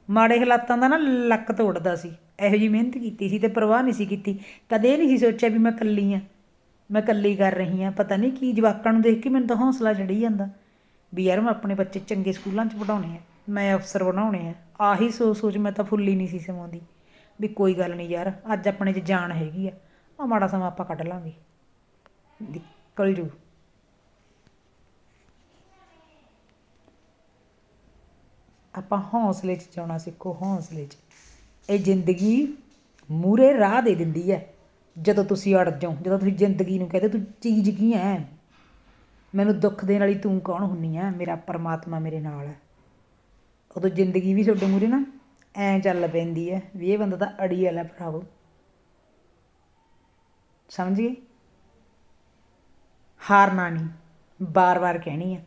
ਮਾੜੇ ਹਾਲਾਤਾਂ ਦਾ ਨਾ ਲੱਕ ਤੋੜਦਾ ਸੀ। ਇਹੋ ਜੀ ਮਿਹਨਤ ਕੀਤੀ ਸੀ ਤੇ ਪਰਵਾਹ ਨਹੀਂ ਸੀ ਕੀਤੀ। ਕਦੇ ਨਹੀਂ ਸੀ ਸੋਚਿਆ ਵੀ ਮੈਂ ਇਕੱਲੀ ਆ ਮੈਂ ਇਕੱਲੀ ਕਰ ਰਹੀ ਆ ਪਤਾ ਨਹੀਂ ਕੀ ਜਵਾਕਾਂ ਨੂੰ ਦੇਖ ਕੇ ਮੈਨੂੰ ਤਾਂ ਹੌਸਲਾ ਚੜੀ ਜਾਂਦਾ। ਵੀ ਯਾਰ ਮੈਂ ਆਪਣੇ ਬੱਚੇ ਚੰਗੇ ਸਕੂਲਾਂ 'ਚ ਪੜਾਉਣੇ ਆ। ਮੈਂ ਅਫਸਰ ਬਣਾਉਣੇ ਆ। ਆਹੀ ਸੋਚ ਸੋਚ ਮੈਂ ਤਾਂ ਫੁੱਲੀ ਨਹੀਂ ਸੀ ਸਮਾਉਂਦੀ। ਵੀ ਕੋਈ ਗੱਲ ਨਹੀਂ ਯਾਰ, ਅੱਜ ਆਪਣੇ 'ਚ ਜਾਨ ਹੈਗੀ ਆ। ਆ ਮਾੜਾ ਸਮਾਂ ਆਪਾਂ ਕੱਢ ਲਾਂਗੇ। ਨਿਕਲ ਜੂ। ਆਪਾਂ ਹੌਸਲੇ 'ਚ ਜਾਣਾ ਸਿੱਖੋ, ਹੌਸਲੇ 'ਚ। ਇਹ ਜ਼ਿੰਦਗੀ ਮੂਰੇ ਰਾਹ ਦੇ ਦਿੰਦੀ ਹੈ। ਜਦੋਂ ਤੁਸੀਂ ਅੜ ਜਾਓ, ਜਦੋਂ ਤੁਸੀਂ ਜ਼ਿੰਦਗੀ ਨੂੰ ਕਹਦੇ ਤੂੰ ਚੀਜ਼ ਕੀ ਹੈ ਮੈਨੂੰ ਦੁੱਖ ਦੇਣ ਵਾਲੀ ਤੂੰ ਕੌਣ ਹੁੰਨੀ ਹੈ ਮੇਰਾ ਪਰਮਾਤਮਾ ਮੇਰੇ ਨਾਲ ਹੈ ਉਦੋਂ ਜ਼ਿੰਦਗੀ ਵੀ ਤੁਹਾਡੇ ਮੂਰੇ ਨਾ ਐਂ ਚੱਲ ਪੈਂਦੀ ਹੈ ਵੀ ਇਹ ਬੰਦਾ ਤਾਂ ਅੜੀ ਵਾਲਾ ਭਰਾਵੋ ਸਮਝ ਗਏ? ਹਾਰਨਾ ਨਹੀਂ ਬਾਰ-ਬਾਰ ਕਹਿਣੀ ਹੈ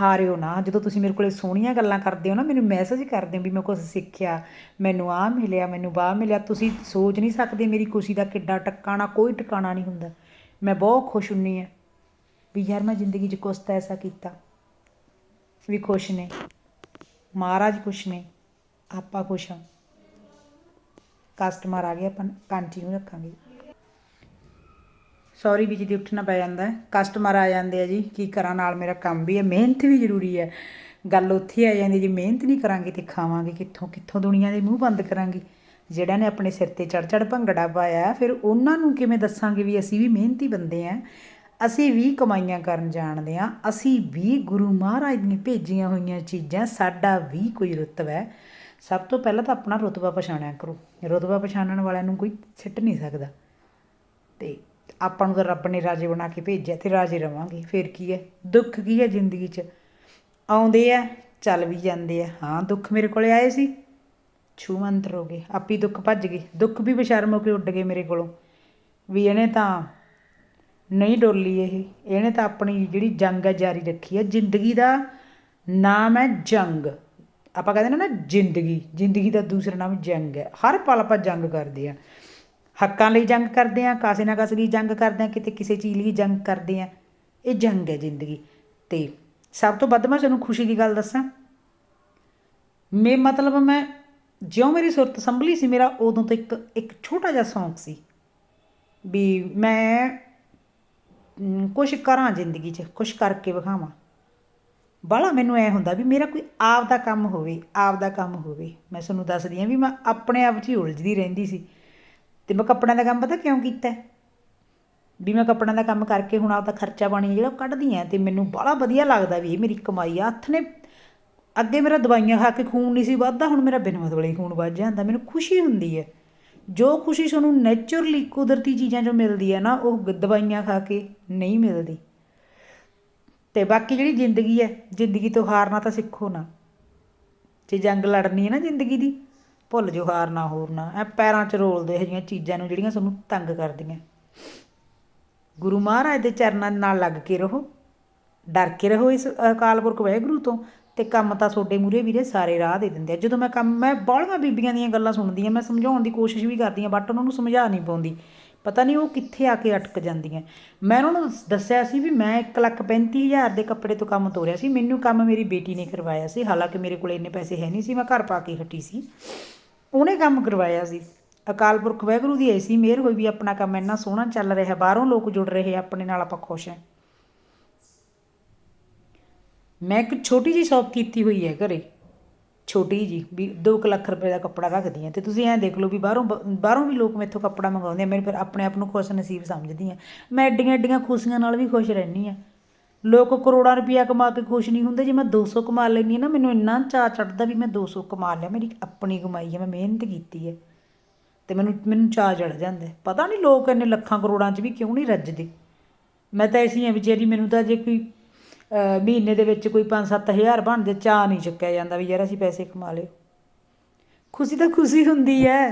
ਹਾਰਿਓ ਨਾ। ਜਦੋਂ ਤੁਸੀਂ ਮੇਰੇ ਕੋਲੇ ਸੋਹਣੀਆਂ ਗੱਲਾਂ ਕਰਦੇ ਹੋ ਨਾ, ਮੈਨੂੰ ਮੈਸੇਜ ਕਰਦੇ ਹੋ ਵੀ ਮੈਂ ਕੁਝ ਸਿੱਖਿਆ, ਮੈਨੂੰ ਆਹ ਮਿਲਿਆ, ਮੈਨੂੰ ਬਾਹ ਮਿਲਿਆ। ਤੁਸੀਂ ਸੋਚ ਨਹੀਂ ਸਕਦੇ ਮੇਰੀ ਖੁਸ਼ੀ ਦਾ ਕਿੱਡਾ ਟਿਕਾਣਾ, ਕੋਈ ਟਿਕਾਣਾ ਨਹੀਂ ਹੁੰਦਾ। ਮੈਂ ਬਹੁਤ ਖੁਸ਼ ਹੁੰਨੀ ਆ ਵੀ ਯਾਰ ਮੈਂ ਜ਼ਿੰਦਗੀ 'ਚ ਕੁਛ ਤਾਂ ਐਸਾ ਕੀਤਾ ਵੀ ਖੁਸ਼ ਨੇ। ਮਹਾਰਾਜ ਖੁਸ਼ ਨੇ, ਆਪਾਂ ਖੁਸ਼ ਹਾਂ। ਕਸਟਮਰ ਆ ਗਿਆ ਆਪਾਂ ਕੰਟੀਨਿਊ ਰੱਖਾਂਗੇ। ਸੌਰੀ ਵਿੱਚ ਦੀ ਉੱਠਣਾ ਪੈ ਜਾਂਦਾ ਕਸਟਮਰ ਆ ਜਾਂਦੇ ਆ ਜੀ, ਕੀ ਕਰਾਂ, ਨਾਲ ਮੇਰਾ ਕੰਮ ਵੀ ਹੈ, ਮਿਹਨਤ ਵੀ ਜ਼ਰੂਰੀ ਹੈ। ਗੱਲ ਉੱਥੇ ਆ ਜਾਂਦੀ ਜੀ ਮਿਹਨਤ ਨਹੀਂ ਕਰਾਂਗੇ ਤੇ ਖਾਵਾਂਗੇ ਕਿੱਥੋਂ ਕਿੱਥੋਂ ਦੁਨੀਆ ਦੇ ਮੂੰਹ ਬੰਦ ਕਰਾਂਗੇ? ਜਿਹੜਿਆਂ ਨੇ ਆਪਣੇ ਸਿਰ ਤੇ ਚੜ ਚੜ ਭੰਗੜਾ ਪਾਇਆ, ਫਿਰ ਉਹਨਾਂ ਨੂੰ ਕਿਵੇਂ ਦੱਸਾਂਗੇ ਵੀ ਅਸੀਂ ਵੀ ਮਿਹਨਤੀ ਬੰਦੇ ਆ ਅਸੀਂ ਵੀ ਕਮਾਈਆਂ ਕਰਨ ਜਾਣਦੇ ਆ ਅਸੀਂ ਵੀ ਗੁਰੂ ਮਹਾਰਾਜ ਨੇ ਭੇਜੀਆਂ ਹੋਈਆਂ ਚੀਜ਼ਾਂ, ਸਾਡਾ ਵੀ ਕੋਈ ਰੁਤਬਾ ਹੈ। ਸਭ ਤੋਂ ਪਹਿਲਾਂ ਤਾਂ ਆਪਣਾ ਰੁਤਬਾ ਪਛਾਣਿਆ ਕਰੋ। ਰੁਤਬਾ ਪਛਾਣਨ ਵਾਲਿਆਂ ਨੂੰ ਕੋਈ ਛੱਟ ਨਹੀਂ ਸਕਦਾ। ਤੇ ਆਪਾਂ ਨੂੰ ਤਾਂ ਰੱਬ ਨੇ ਰਾਜੇ ਬਣਾ ਕੇ ਭੇਜਿਆ ਤੇ ਰਾਜੇ ਰਵਾਂਗੇ, ਫਿਰ ਕੀ ਹੈ? ਦੁੱਖ ਕੀ ਹੈ ਜ਼ਿੰਦਗੀ 'ਚ? ਆਉਂਦੇ ਆ, ਚੱਲ ਵੀ ਜਾਂਦੇ ਆ। ਹਾਂ, ਦੁੱਖ ਮੇਰੇ ਕੋਲੇ ਆਏ ਸੀ। ਛੂ ਮੰਤਰ ਹੋ ਗਏ, ਆਪੀ ਦੁੱਖ ਭੱਜ ਗਏ। ਦੁੱਖ ਵੀ ਬਸ਼ਰਮ ਹੋ ਕੇ ਉੱਡ ਗਏ ਮੇਰੇ ਕੋਲੋਂ। ਵੀ ਇਹਨੇ ਤਾਂ ਨਹੀਂ ਡੋਲੀ ਇਹ। ਇਹਨੇ ਤਾਂ ਆਪਣੀ ਜਿਹੜੀ ਜੰਗ ਹੈ ਜਾਰੀ ਰੱਖੀ ਹੈ। ਜ਼ਿੰਦਗੀ ਦਾ ਨਾਮ ਹੈ ਜੰਗ। ਆਪਾਂ ਕਹਿੰਦੇ ਨਾ ਨਾ ਜ਼ਿੰਦਗੀ। ਜ਼ਿੰਦਗੀ ਦਾ ਦੂਸਰਾ ਨਾਮ ਜੰਗ ਹੈ। ਹਰ ਪਲ ਆਪਾਂ ਜੰਗ ਕਰਦੇ ਆ। ਹੱਕਾਂ ਲਈ ਜੰਗ ਕਰਦੇ ਆ, ਕਾਸੇ ਨਾ ਕਾਸੇ ਲਈ ਜੰਗ ਕਰਦੇ ਆ, ਕਿਤੇ ਕਿਸੇ ਚੀਜ਼ ਲਈ ਜੰਗ ਕਰਦੇ ਆ। ਇਹ ਜੰਗ ਹੈ ਜ਼ਿੰਦਗੀ। ਤੇ ਸਭ ਤੋਂ ਵੱਧ ਮੈਂ ਤੁਹਾਨੂੰ ਖੁਸ਼ੀ ਦੀ ਗੱਲ ਦੱਸਾਂ। ਮੇ ਮਤਲਬ ਮੈਂ ਜਿਉਂ ਮੇਰੀ ਸੁਰਤ ਸੰਭਲੀ ਸੀ, ਮੇਰਾ ਉਦੋਂ ਤੋਂ ਇੱਕ ਇੱਕ ਛੋਟਾ ਜਿਹਾ ਸ਼ੌਂਕ ਸੀ ਵੀ ਮੈਂ ਕੁਝ ਕਰਾਂ ਜ਼ਿੰਦਗੀ 'ਚ ਕੁਝ ਕਰਕੇ ਵਿਖਾਵਾਂ। ਬਾਲਾ ਮੈਨੂੰ ਐ ਹੁੰਦਾ ਵੀ ਮੇਰਾ ਕੋਈ ਆਪ ਦਾ ਕੰਮ ਹੋਵੇ ਆਪ ਦਾ ਕੰਮ ਹੋਵੇ। ਮੈਂ ਤੁਹਾਨੂੰ ਦੱਸਦੀ ਆ ਵੀ ਮੈਂ ਆਪਣੇ ਆਪ 'ਚ ਹੀ ਉਲਝਦੀ ਰਹਿੰਦੀ ਸੀ। ਅਤੇ ਮੈਂ ਕੱਪੜਿਆਂ ਦਾ ਕੰਮ ਪਤਾ ਕਿਉਂ ਕੀਤਾ? ਵੀ ਮੈਂ ਕੱਪੜਿਆਂ ਦਾ ਕੰਮ ਕਰਕੇ ਹੁਣ ਆਪਦਾ ਖਰਚਾ ਪਾਣੀ ਜਿਹੜਾ ਉਹ ਕੱਢਦੀ ਆ ਤੇ ਮੈਨੂੰ ਬੜਾ ਵਧੀਆ ਲੱਗਦਾ ਵੀ ਇਹ ਮੇਰੀ ਕਮਾਈ ਆ। ਹੱਥ ਨੇ ਅੱਗੇ ਮੇਰਾ ਦਵਾਈਆਂ ਖਾ ਕੇ ਖੂਨ ਨਹੀਂ ਸੀ ਵੱਧਦਾ, ਹੁਣ ਮੇਰਾ ਬਿਨ ਮਤਲਬ ਖੂਨ ਵੱਧ ਜਾਂਦਾ। ਮੈਨੂੰ ਖੁਸ਼ੀ ਹੁੰਦੀ ਹੈ। ਜੋ ਖੁਸ਼ੀ ਤੁਹਾਨੂੰ ਨੇਚਰਲੀ ਕੁਦਰਤੀ ਚੀਜ਼ਾਂ ਜੋ ਮਿਲਦੀ ਹੈ ਨਾ, ਉਹ ਦਵਾਈਆਂ ਖਾ ਕੇ ਨਹੀਂ ਮਿਲਦੀ। ਤੇ ਬਾਕੀ ਜਿਹੜੀ ਜ਼ਿੰਦਗੀ ਹੈ, ਜ਼ਿੰਦਗੀ ਤੋਂ ਹਾਰਨਾ ਤਾਂ ਸਿੱਖੋ ਨਾ। ਜੇ ਜੰਗ ਲੜਨੀ ਹੈ ਨਾ ਜ਼ਿੰਦਗੀ ਦੀ ਭੁੱਲ ਜੁਹਾਰ ਨਾ ਹੋਰ ਨਾ। ਐ ਪੈਰਾਂ 'ਚ ਰੋਲਦੇ ਇਹ ਜਿਹੀਆਂ ਚੀਜ਼ਾਂ ਨੂੰ ਜਿਹੜੀਆਂ ਤੁਹਾਨੂੰ ਤੰਗ ਕਰਦੀਆਂ। ਗੁਰੂ ਮਹਾਰਾਜ ਦੇ ਚਰਨਾਂ ਨਾਲ ਲੱਗ ਕੇ ਰਹੋ। ਡਰ ਕੇ ਰਹੋ ਇਸ ਅਕਾਲ ਪੁਰਖ ਵਾਹਿਗੁਰੂ ਤੋਂ ਤੇ ਕੰਮ ਤਾਂ ਤੁਹਾਡੇ ਮੂਰੇ ਵੀਰੇ ਸਾਰੇ ਰਾਹ ਦੇ ਦਿੰਦੇ ਆ। ਜਦੋਂ ਮੈਂ ਕੰਮ, ਮੈਂ ਬਾਹਲੀਆਂ ਬੀਬੀਆਂ ਦੀਆਂ ਗੱਲਾਂ ਸੁਣਦੀ ਆ, ਮੈਂ ਸਮਝਾਉਣ ਦੀ ਕੋਸ਼ਿਸ਼ ਵੀ ਕਰਦੀ ਆ, ਬਟ ਉਹਨਾਂ ਨੂੰ ਸਮਝਾ ਨਹੀਂ ਪਾਉਂਦੀ। ਪਤਾ ਨਹੀਂ ਉਹ ਕਿੱਥੇ ਆ ਕੇ ਅਟਕ ਜਾਂਦੀਆਂ। ਮੈਂ ਉਹਨਾਂ ਨੂੰ ਦੱਸਿਆ ਸੀ ਵੀ ਮੈਂ 135000 ਦੇ ਕੱਪੜੇ ਤੋਂ ਕੰਮ ਤੋਰਿਆ ਸੀ। ਮੈਨੂੰ ਕੰਮ ਮੇਰੀ ਬੇਟੀ ਨੇ ਕਰਵਾਇਆ ਸੀ। ਹਾਲਾਂਕਿ ਮੇਰੇ ਕੋਲ ਇੰਨੇ ਪੈਸੇ ਹੈ ਨਹੀਂ ਸੀ, ਮੈਂ ਘਰ ਪਾ ਕੇ ਹਟੀ ਸੀ। ਉਹਨੇ ਕੰਮ ਕਰਵਾਇਆ ਸੀ। ਅਕਾਲ ਪੁਰਖ ਵਾਹਿਗੁਰੂ ਦੀ ਐਸੀ ਮਿਹਰ ਹੋਈ ਵੀ ਆਪਣਾ ਕੰਮ ਇੰਨਾ ਸੋਹਣਾ ਚੱਲ ਰਿਹਾ, ਬਾਹਰੋਂ ਲੋਕ ਜੁੜ ਰਹੇ ਆ ਆਪਣੇ ਨਾਲ ਆਪਾਂ ਖੁਸ਼ ਹਾਂ। ਮੈਂ ਇੱਕ ਛੋਟੀ ਜੀ ਸ਼ੌਪ ਕੀਤੀ ਹੋਈ ਹੈ ਘਰੇ। ਛੋਟੀ ਜੀ ਵੀ 2 ਲੱਖ ਰੁਪਏ ਦਾ ਕੱਪੜਾ ਰੱਖਦੀ ਹਾਂ। ਤੇ ਤੁਸੀਂ ਐਂ ਦੇਖ ਲਓ ਵੀ ਬਾਹਰੋਂ ਬ- ਬਾਹਰੋਂ ਵੀ ਲੋਕ ਮੇਥੋਂ ਕੱਪੜਾ ਮੰਗਾਉਂਦੇ ਆ ਮੈਂ ਫਿਰ ਆਪਣੇ ਆਪ ਨੂੰ ਖੁਸ਼ ਨਸੀਬ ਸਮਝਦੀ ਹਾਂ। ਮੈਂ ਐਡੀਆਂ ਐਡੀਆਂ ਖੁਸ਼ੀਆਂ ਨਾਲ ਵੀ ਖੁਸ਼ ਰਹਿੰਦੀ ਹਾਂ। ਲੋਕ ਕਰੋੜਾਂ ਰੁਪਇਆ ਕਮਾ ਕੇ ਖੁਸ਼ ਨਹੀਂ ਹੁੰਦੇ। ਜੇ ਮੈਂ 200 ਕਮਾ ਲੈਂਦੀ ਹਾਂ ਨਾ, ਮੈਨੂੰ ਇੰਨਾ ਚਾਅ ਚੜਦਾ ਵੀ ਮੈਂ 200 ਕਮਾ ਲਿਆ। ਮੇਰੀ ਆਪਣੀ ਕਮਾਈ ਹੈ, ਮੈਂ ਮਿਹਨਤ ਕੀਤੀ ਹੈ। ਤੇ ਮੈਨੂੰ ਮੈਨੂੰ ਚਾਅ ਚੜ ਜਾਂਦਾ ਪਤਾ ਨਹੀਂ ਲੋਕ ਇੰਨੇ ਲੱਖਾਂ ਕਰੋੜਾਂ 'ਚ ਵੀ ਕਿਉਂ ਨਹੀਂ ਰੱਜਦੇ। ਮੈਂ ਤਾਂ ਐਸੀ ਹਾਂ ਵਿਚਾਰੀ ਮੈਨੂੰ ਤਾਂ ਜੇ ਕੋਈ ਮਹੀਨੇ ਦੇ ਵਿੱਚ ਕੋਈ 5-7000 ਬਣਦੇ ਚਾਹ ਨਹੀਂ ਚੱਕਿਆ ਜਾਂਦਾ ਵੀ ਯਾਰ ਅਸੀਂ ਪੈਸੇ ਕਮਾ ਲਏ। ਖੁਸ਼ੀ ਤਾਂ ਖੁਸ਼ੀ ਹੁੰਦੀ ਹੈ।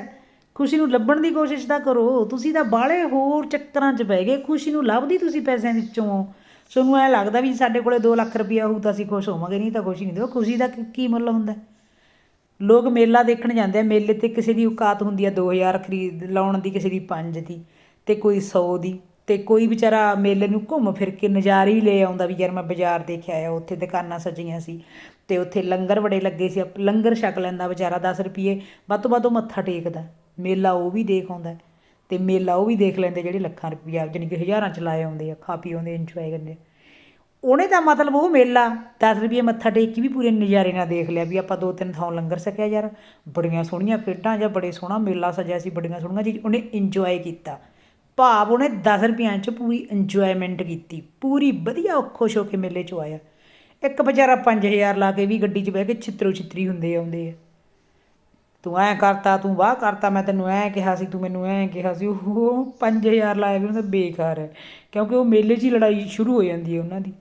ਖੁਸ਼ੀ ਨੂੰ ਲੱਭਣ ਦੀ ਕੋਸ਼ਿਸ਼ ਤਾਂ ਕਰੋ। ਤੁਸੀਂ ਤਾਂ ਬਾਹਲੇ ਹੋਰ ਚੱਕਰਾਂ 'ਚ ਬਹਿ ਗਏ। ਖੁਸ਼ੀ ਨੂੰ ਲੱਭਦੀ ਤੁਸੀਂ ਪੈਸਿਆਂ ਵਿੱਚੋਂ। ਤੁਹਾਨੂੰ ਐ ਲੱਗਦਾ ਵੀ ਸਾਡੇ ਕੋਲੇ 2 ਲੱਖ ਰੁਪਈਆ ਹੋਊ ਤਾਂ ਅਸੀਂ ਖੁਸ਼ ਹੋਵਾਂਗੇ, ਨਹੀਂ ਤਾਂ ਖੁਸ਼ ਹੀ ਨਹੀਂ ਦੇਖੋ, ਖੁਸ਼ੀ ਦਾ ਕੀ- ਮੁੱਲ ਹੁੰਦਾ? ਲੋਕ ਮੇਲਾ ਦੇਖਣ ਜਾਂਦੇ ਆ, ਮੇਲੇ ਤੇ ਕਿਸੇ ਦੀ ਔਕਾਤ ਹੁੰਦੀ ਆ 2000 ਖਰੀਦ ਲਾਉਣ ਦੀ, ਕਿਸੇ ਦੀ 5 ਦੀ ਤੇ ਕੋਈ 100 ਦੀ ਤੇ ਕੋਈ ਵਿਚਾਰਾ ਮੇਲੇ ਨੂੰ ਘੁੰਮ ਫਿਰ ਕੇ ਨਜ਼ਾਰੇ ਹੀ ਲੈ ਆਉਂਦਾ ਵੀ ਯਾਰ ਮੈਂ ਬਾਜ਼ਾਰ ਦੇਖਿਆ ਆਇਆ ਉੱਥੇ ਦੁਕਾਨਾਂ ਸਜੀਆਂ ਸੀ ਤੇ ਉੱਥੇ ਲੰਗਰ ਬੜੇ ਲੱਗੇ ਸੀ ਆਪ- ਲੰਗਰ ਛਕ ਲੈਂਦਾ ਵਿਚਾਰਾ 10 ਰੁਪਏ, ਵੱਧ ਤੋਂ ਵੱਧ ਉਹ ਮੱਥਾ ਟੇਕਦਾ, ਮੇਲਾ ਉਹ ਵੀ ਦੇਖ ਆਉਂਦਾ। ਅਤੇ ਮੇਲਾ ਉਹ ਵੀ ਦੇਖ ਲੈਂਦੇ ਜਿਹੜੇ ਲੱਖਾਂ ਰੁਪਈਆ, ਜਾਣੀ ਕਿ ਹਜ਼ਾਰਾਂ ਚ ਲਾਏ ਆਉਂਦੇ ਆ, ਖਾ ਪੀ ਆਉਂਦੇ ਇੰਜੋਏ ਕਰਦੇ ਉਹਨੇ ਤਾਂ ਮਤਲਬ ਉਹ ਮੇਲਾ, ਦਸ ਰੁਪਈਏ ਮੱਥਾ ਟੇਕ ਕੇ ਵੀ ਪੂਰੇ ਨਜ਼ਾਰੇ ਨਾਲ ਦੇਖ ਲਿਆ ਵੀ ਆਪਾਂ ਦੋ ਤਿੰਨ ਥਾਂ ਲੰਗਰ ਸਕਿਆ ਯਾਰ, ਬੜੀਆਂ ਸੋਹਣੀਆਂ ਖੇਡਾਂ ਜਾਂ ਬੜੇ ਸੋਹਣਾ ਮੇਲਾ ਸਜਿਆ ਸੀ, ਬੜੀਆਂ ਸੋਹਣੀਆਂ ਚੀਜ਼, ਉਹਨੇ ਇੰਜੋਏ ਕੀਤਾ। ਭਾਵ ਉਹਨੇ 10 ਰੁਪਈਆਂ 'ਚ ਪੂਰੀ ਇੰਜੋਇਮੈਂਟ ਕੀਤੀ, ਪੂਰੀ ਵਧੀਆ ਖੁਸ਼ ਹੋ ਕੇ ਮੇਲੇ 'ਚ ਆਇਆ। ਇੱਕ ਵਿਚਾਰਾ 5000 ਲਾ ਕੇ ਵੀ ਗੱਡੀ 'ਚ ਬਹਿ ਕੇ ਛਿੱਤਰੋ ਛਿੱਤਰੀ ਹੁੰਦੇ ਆਉਂਦੇ ਆ। ਤੂੰ ਐਂ ਕਰਤਾ ਤੂੰ ਵਾਹ ਕਰਤਾ ਮੈਂ ਤੈਨੂੰ ਐਂ ਕਿਹਾ ਸੀ ਤੂੰ ਮੈਨੂੰ ਐਂ ਕਿਹਾ ਸੀ ਉਹ 5000 ਲਾਇਆ ਵੀ ਉਹਨਾਂ ਦਾ ਬੇਕਾਰ ਹੈ ਕਿਉਂਕਿ ਉਹ ਮੇਲੇ 'ਚ ਹੀ ਲੜਾਈ ਸ਼ੁਰੂ ਹੋ ਜਾਂਦੀ ਹੈ ਉਹਨਾਂ ਦੀ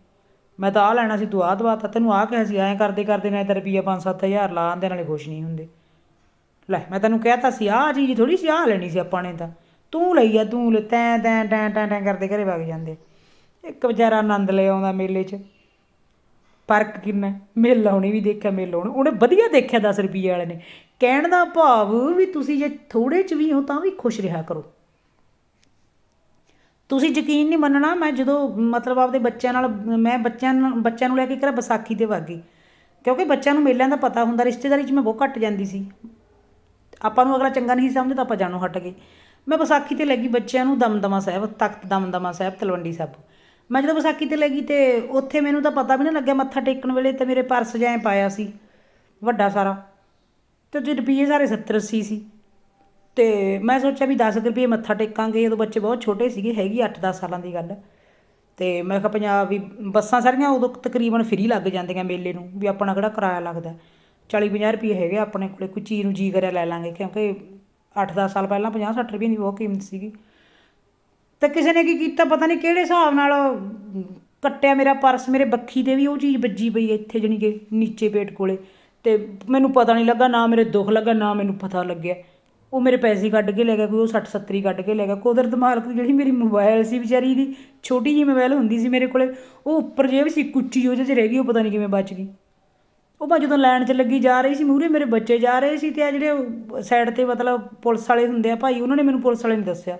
ਮੈਂ ਤਾਂ ਆ ਲੈਣਾ ਸੀ ਤੂੰ ਆਹ ਦਵਾਤਾ ਤੈਨੂੰ ਆਹ ਕਿਹਾ ਸੀ ਐਂ ਕਰਦੇ ਕਰਦੇ ਨਾ ਤਾਂ ਰੁਪਈਆ 5-7000 ਲਾ ਆਂਦੇ ਨਾਲੇ ਖੁਸ਼ ਨਹੀਂ ਹੁੰਦੇ ਲੈ ਮੈਂ ਤੈਨੂੰ ਕਹਿਤਾ ਸੀ ਆਹ ਚੀਜ਼ ਥੋੜੀ ਸੀ ਆਹ ਲੈਣੀ ਸੀ ਆਪਾਂ ਨੇ ਤਾਂ ਤੂੰ ਲਈ ਆ ਤੂੰ ਲੈ ਤੈਂ ਤੈਂ ਟੈਂ ਟੈਂ ਕਰਦੇ ਘਰੇ ਵਗ ਜਾਂਦੇ ਇੱਕ ਵਿਚਾਰਾ ਆਨੰਦ ਲੈ ਆਉਂਦਾ ਮੇਲੇ 'ਚ ਫ਼ਰਕ ਕਿੰਨਾ ਹੈ? ਮੇਲਾ ਵੀ ਦੇਖਿਆ, ਮੇਲਾ ਉਹਨੇ ਉਹਨੇ ਵਧੀਆ ਦੇਖਿਆ 10 ਰੁਪਏ ਵਾਲੇ ਨੇ। ਕਹਿਣ ਦਾ ਭਾਵ ਵੀ ਤੁਸੀਂ ਜੇ ਥੋੜੇ 'ਚ ਵੀ ਹੋ ਤਾਂ ਵੀ ਖੁਸ਼ ਰਿਹਾ ਕਰੋ। ਤੁਸੀਂ ਯਕੀਨ ਨਹੀਂ ਮੰਨਣਾ, ਮੈਂ ਜਦੋਂ ਮਤਲਬ ਆਪਦੇ ਬੱਚਿਆਂ ਨਾਲ, ਮੈਂ ਬੱਚਿਆਂ ਨਾਲ, ਬੱਚਿਆਂ ਨੂੰ ਲੈ ਕੇ ਕਿਹੜਾ ਵਿਸਾਖੀ ਤੇ ਵਾਗੀ ਕਿਉਂਕਿ ਬੱਚਿਆਂ ਨੂੰ ਮੇਲਿਆਂ ਦਾ ਪਤਾ ਹੁੰਦਾ, ਰਿਸ਼ਤੇਦਾਰੀ 'ਚ ਮੈਂ ਬਹੁਤ ਘੱਟ ਜਾਂਦੀ ਸੀ। ਆਪਾਂ ਨੂੰ ਅਗਲਾ ਚੰਗਾ ਨਹੀਂ ਸਮਝਦਾ, ਆਪਾਂ ਜਾਣੋ ਹਟ ਗਏ। ਮੈਂ ਵਿਸਾਖੀ ਤੇ ਲੱਗੀ ਬੱਚਿਆਂ ਨੂੰ ਦਮਦਮਾ ਸਾਹਿਬ, ਤਖਤ ਦਮਦਮਾ ਸਾਹਿਬ, ਤਲਵੰਡੀ ਸਾਹਿਬ। ਮੈਂ ਜਦੋਂ ਵਿਸਾਖੀ ਤੇ ਲੱਗੀ ਤੇ ਉੱਥੇ ਮੈਨੂੰ ਤਾਂ ਪਤਾ ਵੀ ਨਹੀਂ ਲੱਗਿਆ ਮੱਥਾ ਟੇਕਣ ਵੇਲੇ ਤੇ ਮੇਰੇ ਪਰਸ ਜਿਹਾ ਪਾਇਆ ਸੀ, ਵੱਡਾ ਸਾਰਾ। ਤੇ ਜੇ ਰੁਪਈਏ ਸਾਰੇ 70 80 ਸੀ। ਤੇ ਮੈਂ ਸੋਚਿਆ ਵੀ 10 ਰੁਪਏ ਮੱਥਾ ਟੇਕਾਂਗੇ, ਉਦੋਂ ਬੱਚੇ ਬਹੁਤ ਛੋਟੇ ਸੀਗੇ, ਹੈਗੀ 8-10 ਸਾਲਾਂ ਦੀ ਗੱਲ। ਤੇ ਮੈਂ ਕਿਹਾ ਪੰਜਾਬ ਵੀ ਬੱਸਾਂ ਸਾਰੀਆਂ ਉਦੋਂ ਤਕਰੀਬਨ ਫ੍ਰੀ ਲੱਗ ਜਾਂਦੀਆਂ ਮੇਲੇ ਨੂੰ, ਵੀ ਆਪਣਾ ਕਿਹੜਾ ਕਿਰਾਇਆ ਲੱਗਦਾ। 40-50 ਰੁਪਏ ਹੈਗੇ ਆਪਣੇ ਕੋਲੇ, ਕੋਈ ਚੀਜ਼ ਨੂੰ ਜੀ ਕਰਿਆ ਲੈ ਲਾਂਗੇ, ਕਿਉਂਕਿ 8-10 ਸਾਲ ਪਹਿਲਾਂ 50-60 ਰੁਪਏ ਦੀ ਬਹੁਤ ਕੀਮਤ ਸੀਗੀ। ਤੇ ਕਿਸੇ ਨੇ ਕੀ ਕੀਤਾ? ਪਤਾ ਨਹੀਂ ਕਿਹੜੇ ਹਿਸਾਬ ਨਾਲ ਕੱਟਿਆ ਮੇਰਾ ਪਰਸ, ਮੇਰੇ ਬੱਖੀ ਤੇ ਵੀ ਉਹ ਚੀਜ਼ ਵੱਜੀ ਪਈ ਹੈ ਇੱਥੇ ਜਾਣੀ ਕਿ ਨੀਚੇ ਪੇਟ ਕੋਲੇ। ਤੇ ਮੈਨੂੰ ਪਤਾ ਨਹੀਂ ਲੱਗਾ, ਨਾ ਮੇਰੇ ਦੁੱਖ ਲੱਗਾ, ਨਾ ਮੈਨੂੰ ਪਤਾ ਲੱਗਿਆ। ਉਹ ਮੇਰੇ ਪੈਸੇ ਕੱਢ ਕੇ ਲੈ ਗਿਆ, ਕੋਈ ਉਹ 60 70 ਕੱਢ ਕੇ ਲੈ ਗਿਆ। ਕੁਦਰਤ ਮਾਲਕ ਦੀ ਜਿਹੜੀ ਮੇਰੀ ਮੋਬਾਈਲ ਸੀ ਵਿਚਾਰੀ ਦੀ, ਛੋਟੀ ਜਿਹੀ ਮੋਬਾਈਲ ਹੁੰਦੀ ਸੀ ਮੇਰੇ ਕੋਲੇ, ਉਹ ਉੱਪਰ ਜੇਬ ਸੀ, ਕੁੱਚੀ ਉਹਦੇ 'ਚ ਰਹਿ ਗਈ, ਉਹ ਪਤਾ ਨਹੀਂ ਕਿਵੇਂ ਬਚ ਗਈ। ਉਹ ਮੈਂ ਜਦੋਂ ਲੈਣ 'ਚ ਲੱਗੀ ਜਾ ਰਹੀ ਸੀ, ਮੂਹਰੇ ਮੇਰੇ ਬੱਚੇ ਜਾ ਰਹੇ ਸੀ ਤੇ ਆ ਜਿਹੜੇ ਸਾਈਡ ਤੇ ਮਤਲਬ ਪੁਲਿਸ ਵਾਲੇ ਹੁੰਦੇ ਆ ਭਾਈ, ਉਹਨਾਂ ਨੇ ਮੈਨੂੰ ਪੁਲਿਸ ਵਾਲੇ ਨੇ ਦੱਸਿਆ।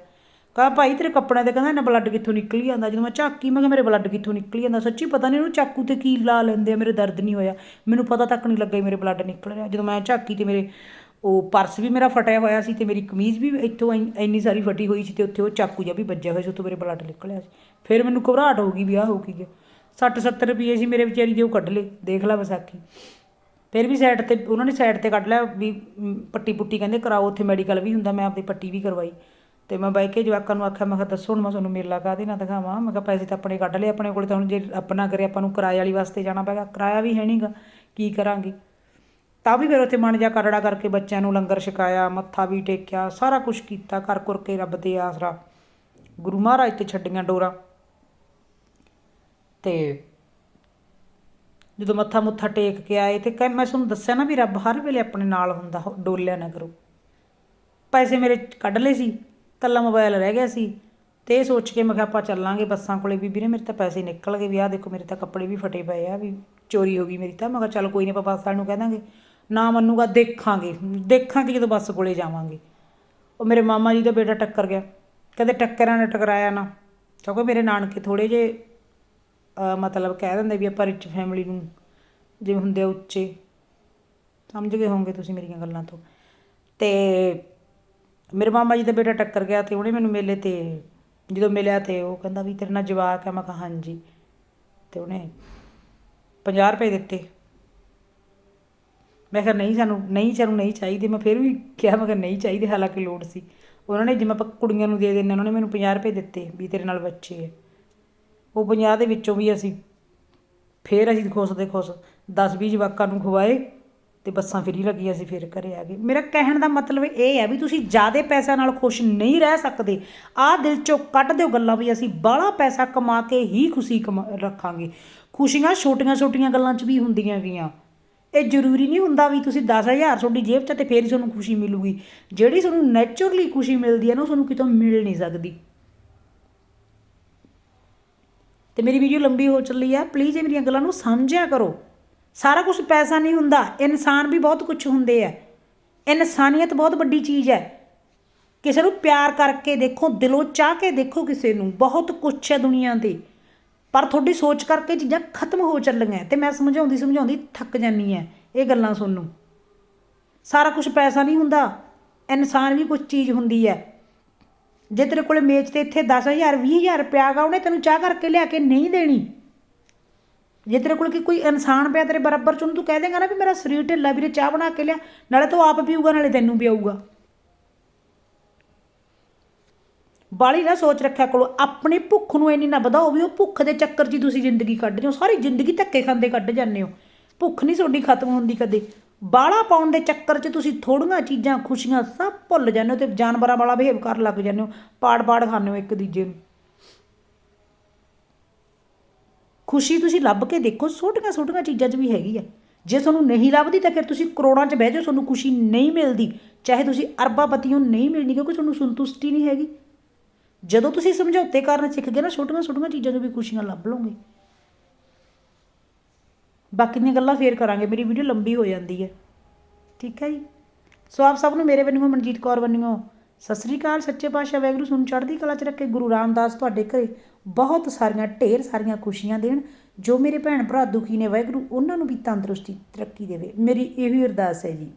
ਕਹਾਂ ਭਾਈ ਤੇਰੇ ਕੱਪੜਿਆਂ ਤੇ ਕਹਿੰਦਾ ਇਹਨਾਂ ਬਲੱਡ ਕਿੱਥੋਂ ਨਿਕਲੀ ਜਾਂਦਾ? ਜਦੋਂ ਮੈਂ ਝਾਕੀ, ਮੈਂ ਕਿਹਾ ਮੇਰੇ ਬਲੱਡ ਕਿੱਥੋਂ ਨਿਕਲੀ ਜਾਂਦਾ? ਸੱਚੀ ਪਤਾ ਨਹੀਂ ਉਹਨੂੰ ਚਾਕੂ ਤੇ ਕੀ ਲਾ ਲੈਂਦੇ ਆ, ਮੇਰੇ ਦਰਦ ਨਹੀਂ ਹੋਇਆ। ਮੈਨੂੰ ਪਤਾ ਤੱਕ ਨਹੀਂ ਲੱਗਾ ਮੇਰੇ ਬਲੱਡ ਨਿਕਲ ਰਿਹਾ। ਜਦੋਂ ਮੈਂ ਝਾਕੀ ਤੇ ਮੇਰੇ ਉਹ ਪਰਸ ਵੀ ਮੇਰਾ ਫਟਿਆ ਹੋਇਆ ਸੀ ਤੇ ਮੇਰੀ ਕਮੀਜ਼ ਵੀ ਇੱਥੋਂ ਇੰਨ- ਇੰਨੀ ਸਾਰੀ ਫਟੀ ਹੋਈ ਸੀ ਤੇ ਉੱਥੇ ਉਹ ਚਾਕੂ ਜਿਹਾ ਵੀ ਵੱਜਿਆ ਹੋਇਆ ਸੀ, ਉੱਥੋਂ ਮੇਰੇ ਬਲੱਡ ਨਿਕਲਿਆ ਸੀ। ਫਿਰ ਮੈਨੂੰ ਘਬਰਾਹਟ ਹੋ ਗਈ ਵੀ ਆਹ ਹੋ ਕੀ ਗਿਆ। 60 70 ਰੁਪਏ ਸੀ ਮੇਰੇ ਵਿਚਾਰੀ ਦੇ, ਉਹ ਕੱਢ ਲਏ। ਦੇਖ ਲੈ ਵਿਸਾਖੀ। ਫਿਰ ਵੀ ਸਾਈਡ ਤੇ, ਉਹਨਾਂ ਨੇ ਸਾਈਡ ਤੇ ਕੱਢ ਲਿਆ ਵੀ ਪੱਟੀ ਪੁੱਟੀ ਕਹਿੰਦੇ ਕਰਾਓ, ਉੱਥੇ ਮੈਡੀਕਲ ਵੀ ਹੁੰਦਾ, ਮੈਂ ਆਪਦੀ ਪੱਟੀ ਵੀ ਕਰਵਾਈ। ਅਤੇ ਮੈਂ ਬਹਿ ਕੇ ਜਵਾਕਾਂ ਨੂੰ ਆਖਿਆ, ਮੈਂ ਕਿਹਾ, ਦੱਸੋ ਹੁਣ ਮੈਂ ਤੁਹਾਨੂੰ ਮੇਲਾ ਕਾਹਦੇ ਨਾਲ ਦਿਖਾਵਾਂ? ਮੈਂ ਕਿਹਾ, ਪੈਸੇ ਤਾਂ ਆਪਣੇ ਕੱਢ ਲਏ ਆਪਣੇ ਕੋਲ, ਤਾਂ ਹੁਣ ਜੇ ਆਪਣਾ ਕਰੇ, ਆਪਾਂ ਨੂੰ ਕਿਰਾਏ ਵਾਲੀ ਵਾਸਤੇ ਜਾਣਾ ਪੈਗਾ ਕਿਰਾਇਆ ਵੀ ਹੈ ਨਹੀਂਗਾ ਕੀ ਕਰਾਂਗੇ? ਤਾਂ ਵੀ ਫਿਰ ਉੱਥੇ ਮਨ ਜਾ ਕਰੜਾ ਕਰਕੇ ਬੱਚਿਆਂ ਨੂੰ ਲੰਗਰ ਛਕਾਇਆ, ਮੱਥਾ ਵੀ ਟੇਕਿਆ, ਸਾਰਾ ਕੁਝ ਕੀਤਾ ਕਰ ਕੁਰ ਕੇ ਰੱਬ ਦੇ ਆਸਰਾ। ਗੁਰੂ ਮਹਾਰਾਜ ਤੇ ਛੱਡੀਆਂ ਡੋਰਾ। ਤੇ ਜਦੋਂ ਮੱਥਾ ਮੁੱਥਾ ਟੇਕ ਕੇ ਆਏ ਤੇ ਕਹਿ, ਮੈਂ ਤੁਹਾਨੂੰ ਦੱਸਿਆ ਨਾ ਵੀ ਰੱਬ ਹਰ ਵੇਲੇ ਆਪਣੇ ਨਾਲ ਹੁੰਦਾ, ਡੋਲਿਆ ਨਾ ਕਰੋ। ਪੈਸੇ ਮੇਰੇ ਕੱਢ ਲਏ ਸੀ। ਕੱਲਾ ਮੋਬਾਈਲ ਰਹਿ ਗਿਆ ਸੀ ਤੇ ਇਹ ਸੋਚ ਕੇ ਮੈਂ ਕਿਹਾ ਆਪਾਂ ਚੱਲਾਂਗੇ ਬੱਸਾਂ ਕੋਲੇ ਵੀ, ਵੀਰੇ ਮੇਰੇ ਤਾਂ ਪੈਸੇ ਨਿਕਲ ਗਏ ਵੀ, ਆਹ ਦੇਖੋ ਮੇਰੇ ਤਾਂ ਕੱਪੜੇ ਵੀ ਫਟੇ ਪਏ ਆ, ਵੀ ਚੋਰੀ ਹੋ ਗਈ ਮੇਰੀ ਤਾਂ। ਮੈਂ ਕਿਹਾ ਚੱਲ ਕੋਈ ਨਹੀਂ ਆਪਾਂ ਬੱਸ ਵਾਲੇ ਨੂੰ ਕਹਿ ਦਾਂਗੇ। ਨਾ ਮੰਨੂਗਾ, ਦੇਖਾਂਗੇ। ਦੇਖਾਂਗੇ ਜਦੋਂ ਬੱਸ ਕੋਲੇ ਜਾਵਾਂਗੇ। ਉਹ ਮੇਰੇ ਮਾਮਾ ਜੀ ਦਾ ਬੇਟਾ ਟੱਕਰ ਗਿਆ। ਕਦੇ ਟੱਕਰਾਂ ਨੇ ਟਕਰਾਇਆ ਨਾ। ਕਿਉਂਕਿ ਮੇਰੇ ਨਾਨਕੇ ਥੋੜੇ ਜੇ ਮਤਲਬ ਕਹਿ ਦਿੰਦੇ ਵੀ ਆਪਾਂ ਰਿਚ ਫੈਮਿਲੀ ਨੂੰ ਜਿਵੇਂ ਹੁੰਦੇ ਆ ਉੱਚੇ। ਸਮਝ ਗਏ ਹੋਵੋਗੇ ਤੁਸੀਂ ਮੇਰੀਆਂ ਗੱਲਾਂ ਤੋਂ। ਤੇ ਮੇਰੇ ਮਾਮਾ ਜੀ ਦਾ ਬੇਟਾ ਟੱਕਰ ਗਿਆ ਤੇ ਉਹਨੇ ਮੈਨੂੰ ਮੇਲੇ ਤੇ, ਜਦੋਂ ਮਿਲਿਆ ਤੇ ਉਹ ਕਹਿੰਦਾ ਵੀ ਤੇਰੇ ਨਾਲ ਜਵਾਕ ਹੈ ਮੈਂ ਕਿਹਾ ਹਾਂਜੀ। ਤੇ ਉਹਨੇ 50 ਰੁਪਏ ਦਿੱਤੇ। ਮੈਂ ਕਿਹਾ ਨਹੀਂ ਸਾਨੂੰ ਨਹੀਂ ਸਾਨੂੰ ਨਹੀਂ ਚਾਹੀਦੇ। ਮੈਂ ਫਿਰ ਵੀ ਕਿਹਾ, ਮੈਂ ਕਿਹਾ ਨਹੀਂ ਚਾਹੀਦੇ, ਹਾਲਾਂਕਿ ਲੋੜ ਸੀ। ਉਹਨਾਂ ਨੇ ਜਿਵੇਂ ਆਪਾਂ ਕੁੜੀਆਂ ਨੂੰ ਦੇ ਦਿੰਦੇ ਉਹਨਾਂ ਨੇ ਮੈਨੂੰ 50 ਰੁਪਏ ਦਿੱਤੇ ਵੀ ਤੇਰੇ ਨਾਲ ਬੱਚੇ ਹੈ ਉਹ 50 ਦੇ ਵਿੱਚੋਂ ਵੀ ਅਸੀਂ ਫਿਰ ਅਸੀਂ ਖੁਸ਼ ਦੇ ਖੁਸ਼ 10 20 ਜਵਾਕਾਂ ਨੂੰ ਖਵਾਏ। ਤੇ ਬੱਸਾਂ ਫਰੀ ਲੱਗੀਆਂ ਅਸੀਂ ਫਿਰ ਘਰੇ ਆ ਗਏ। ਮੇਰਾ ਕਹਿਣ ਦਾ ਮਤਲਬ ਇਹ ਹੈ ਵੀ ਤੁਸੀਂ ਜ਼ਿਆਦਾ ਪੈਸਿਆਂ ਨਾਲ ਖੁਸ਼ ਨਹੀਂ ਰਹਿ ਸਕਦੇ। ਆਹ ਦਿਲ ਚੋਂ ਕੱਢ ਦਿਓ ਗੱਲਾਂ ਵੀ, ਅਸੀਂ ਬਾਹਲਾ ਪੈਸਾ ਕਮਾ ਕੇ ਹੀ ਖੁਸ਼ੀ ਕਮਾ ਰੱਖਾਂਗੇ। ਖੁਸ਼ੀਆਂ ਛੋਟੀਆਂ ਛੋਟੀਆਂ ਗੱਲਾਂ 'ਚ ਵੀ ਹੁੰਦੀਆਂ ਗੀਆਂ। ਇਹ ਜ਼ਰੂਰੀ ਨਹੀਂ ਹੁੰਦਾ ਵੀ ਤੁਸੀਂ 10000 ਤੁਹਾਡੀ ਜੇਬ 'ਚ ਆ ਤੇ ਫੇਰ ਹੀ ਤੁਹਾਨੂੰ ਖੁਸ਼ੀ ਮਿਲੂਗੀ। ਜਿਹੜੀ ਤੁਹਾਨੂੰ ਨੇਚਰਲੀ ਖੁਸ਼ੀ ਮਿਲਦੀ ਹੈ ਨਾ, ਉਹ ਤੁਹਾਨੂੰ ਕਿਤੋਂ ਮਿਲ ਨਹੀਂ ਸਕਦੀ। ਤੇ ਮੇਰੀ ਵੀਡੀਓ ਲੰਬੀ ਹੋ ਚੱਲੀ ਆ। ਪਲੀਜ਼ ਇਹ ਮੇਰੀਆਂ ਗੱਲਾਂ ਨੂੰ ਸਮਝਿਆ ਕਰੋ। ਸਾਰਾ ਕੁਝ ਪੈਸਾ ਨਹੀਂ ਹੁੰਦਾ, ਇਨਸਾਨ ਵੀ ਬਹੁਤ ਕੁਝ ਹੁੰਦੇ ਆ। ਇਨਸਾਨੀਅਤ ਬਹੁਤ ਵੱਡੀ ਚੀਜ਼ ਹੈ। ਕਿਸੇ ਨੂੰ ਪਿਆਰ ਕਰਕੇ ਦੇਖੋ, ਦਿਲੋਂ ਚਾਹ ਕੇ ਦੇਖੋ ਕਿਸੇ ਨੂੰ, ਬਹੁਤ ਕੁਛ ਹੈ ਦੁਨੀਆ ਤੇ। ਪਰ ਤੁਹਾਡੀ ਸੋਚ ਕਰਕੇ ਚੀਜ਼ਾਂ ਖਤਮ ਹੋ ਚੱਲੀਆਂ। ਤੇ ਮੈਂ ਸਮਝਾਉਂਦੀ ਸਮਝਾਉਂਦੀ ਥੱਕ ਜਾਨੀ ਐ ਇਹ ਗੱਲਾਂ ਸੁਣਨ ਨੂੰ। ਸਾਰਾ ਕੁਝ ਪੈਸਾ ਨਹੀਂ ਹੁੰਦਾ, ਇਨਸਾਨ ਵੀ ਕੁਝ ਚੀਜ਼ ਹੁੰਦੀ ਹੈ। ਜੇ ਤੇਰੇ ਕੋਲ ਮੇਜ਼ ਤੇ ਇੱਥੇ 10000 20000 ਰੁਪਇਆ ਗਾ ਉਹਨੇ ਤੈਨੂੰ ਚਾਹ ਕਰਕੇ ਲਿਆ ਕੇ ਨਹੀਂ ਦੇਣੀ। ਜੇ ਤੇਰੇ ਕੋਲ ਕਿ ਕੋਈ ਇਨਸਾਨ ਪਿਆ ਤੇਰੇ ਬਰਾਬਰ ਚ, ਉਹਨੂੰ ਤੂੰ ਕਹਿ ਦੇਂਗਾ ਨਾ ਵੀ ਮੇਰਾ ਸਰੀਰ ਢਿੱਲਾ ਵੀਰੇ, ਚਾਹ ਬਣਾ ਕੇ ਲਿਆ, ਨਾਲੇ ਤੂੰ ਆਪ ਪੀਊਗਾ, ਨਾਲੇ ਤੈਨੂੰ ਪੀਊਗਾ ਬਾਲੀ ਨਾ ਸੋਚ ਰੱਖਿਆ ਕੋਲ ਆਪਣੀ ਭੁੱਖ ਨੂੰ ਇੰਨੀ ਨਾ ਵਧਾਓ ਵੀ ਉਹ ਭੁੱਖ ਦੇ ਚੱਕਰ 'ਚ ਹੀ ਤੁਸੀਂ ਜ਼ਿੰਦਗੀ ਕੱਢ ਰਹੇ ਹੋ, ਸਾਰੀ ਜ਼ਿੰਦਗੀ ਧੱਕੇ ਖਾਂਦੇ ਕੱਢ ਜਾਂਦੇ ਹੋ। ਭੁੱਖ ਨਹੀਂ ਤੁਹਾਡੀ ਖਤਮ ਹੁੰਦੀ ਕਦੇ। ਬਾਲਾ ਪਾਉਣ ਦੇ ਚੱਕਰ 'ਚ ਤੁਸੀਂ ਥੋੜੀਆਂ ਚੀਜ਼ਾਂ, ਖੁਸ਼ੀਆਂ ਸਭ ਭੁੱਲ ਜਾਂਦੇ ਹੋ ਤੇ ਜਾਨਵਰਾਂ ਵਾਲਾ ਬਿਹੇਵ ਕਰਨ ਲੱਗ ਜਾਂਦੇ ਹੋ ਪਾੜ ਪਾੜ ਖਾਂਦੇ ਹੋ ਇੱਕ ਦੂਜੇ ਨੂੰ। ਖੁਸ਼ੀ ਤੁਸੀਂ ਲੱਭ ਕੇ ਦੇਖੋ, ਛੋਟੀਆਂ ਛੋਟੀਆਂ ਚੀਜ਼ਾਂ 'ਚ ਵੀ ਹੈਗੀ ਆ। ਜੇ ਤੁਹਾਨੂੰ ਨਹੀਂ ਲੱਭਦੀ ਤਾਂ ਫਿਰ ਤੁਸੀਂ ਕਰੋੜਾਂ 'ਚ ਬਹਿ ਜਾਓ, ਤੁਹਾਨੂੰ ਖੁਸ਼ੀ ਨਹੀਂ ਮਿਲਦੀ। ਚਾਹੇ ਤੁਸੀਂ ਅਰਬਾਪਤੀ ਹੋ ਨਹੀਂ ਮਿਲਣੀ, ਕਿਉਂਕਿ ਤੁਹਾਨੂੰ ਸੰਤੁਸ਼ਟੀ ਨਹੀਂ ਹੈਗੀ। ਜਦੋਂ ਤੁਸੀਂ ਸਮਝੌਤੇ ਕਰਨਾ ਸਿੱਖ ਗਏ ਨਾ, ਛੋਟੀਆਂ ਛੋਟੀਆਂ ਚੀਜ਼ਾਂ 'ਚ ਵੀ ਖੁਸ਼ੀਆਂ ਲੱਭ ਲਓਗੇ। ਬਾਕੀ ਦੀਆਂ ਗੱਲਾਂ ਫੇਰ ਕਰਾਂਗੇ, ਮੇਰੀ ਵੀਡੀਓ ਲੰਬੀ ਹੋ ਜਾਂਦੀ ਹੈ। ਠੀਕ ਹੈ ਜੀ? ਸੋ ਆਪ ਸਭ ਨੂੰ ਮੇਰੇ ਵੱਲੋਂ ਮਨਜੀਤ ਕੌਰ ਵੱਲੋਂ ਸਤਿ ਸ੍ਰੀ ਅਕਾਲ, ਸੱਚੇ ਪਾਤਸ਼ਾਹ ਵੈਗੁਰੂ ਸੁਣ ਚੜ੍ਹਦੀ ਕਲਾ 'ਚ ਰੱਖੇ, ਗੁਰੂ ਰਾਮਦਾਸ ਤੁਹਾਡੇ ਘਰੇ। ਬਹੁਤ ਸਾਰੀਆਂ, ਢੇਰ ਸਾਰੀਆਂ ਖੁਸ਼ੀਆਂ ਦੇਣ, ਜੋ ਮੇਰੇ ਭੈਣ ਭਰਾ ਦੁਖੀ ਨੇ, ਵਾਹਿਗੁਰੂ ਉਹਨਾਂ ਨੂੰ ਵੀ ਤੰਦਰੁਸਤੀ ਤਰੱਕੀ ਦੇਵੇ। ਮੇਰੀ ਇਹੀ ਅਰਦਾਸ ਹੈ ਜੀ।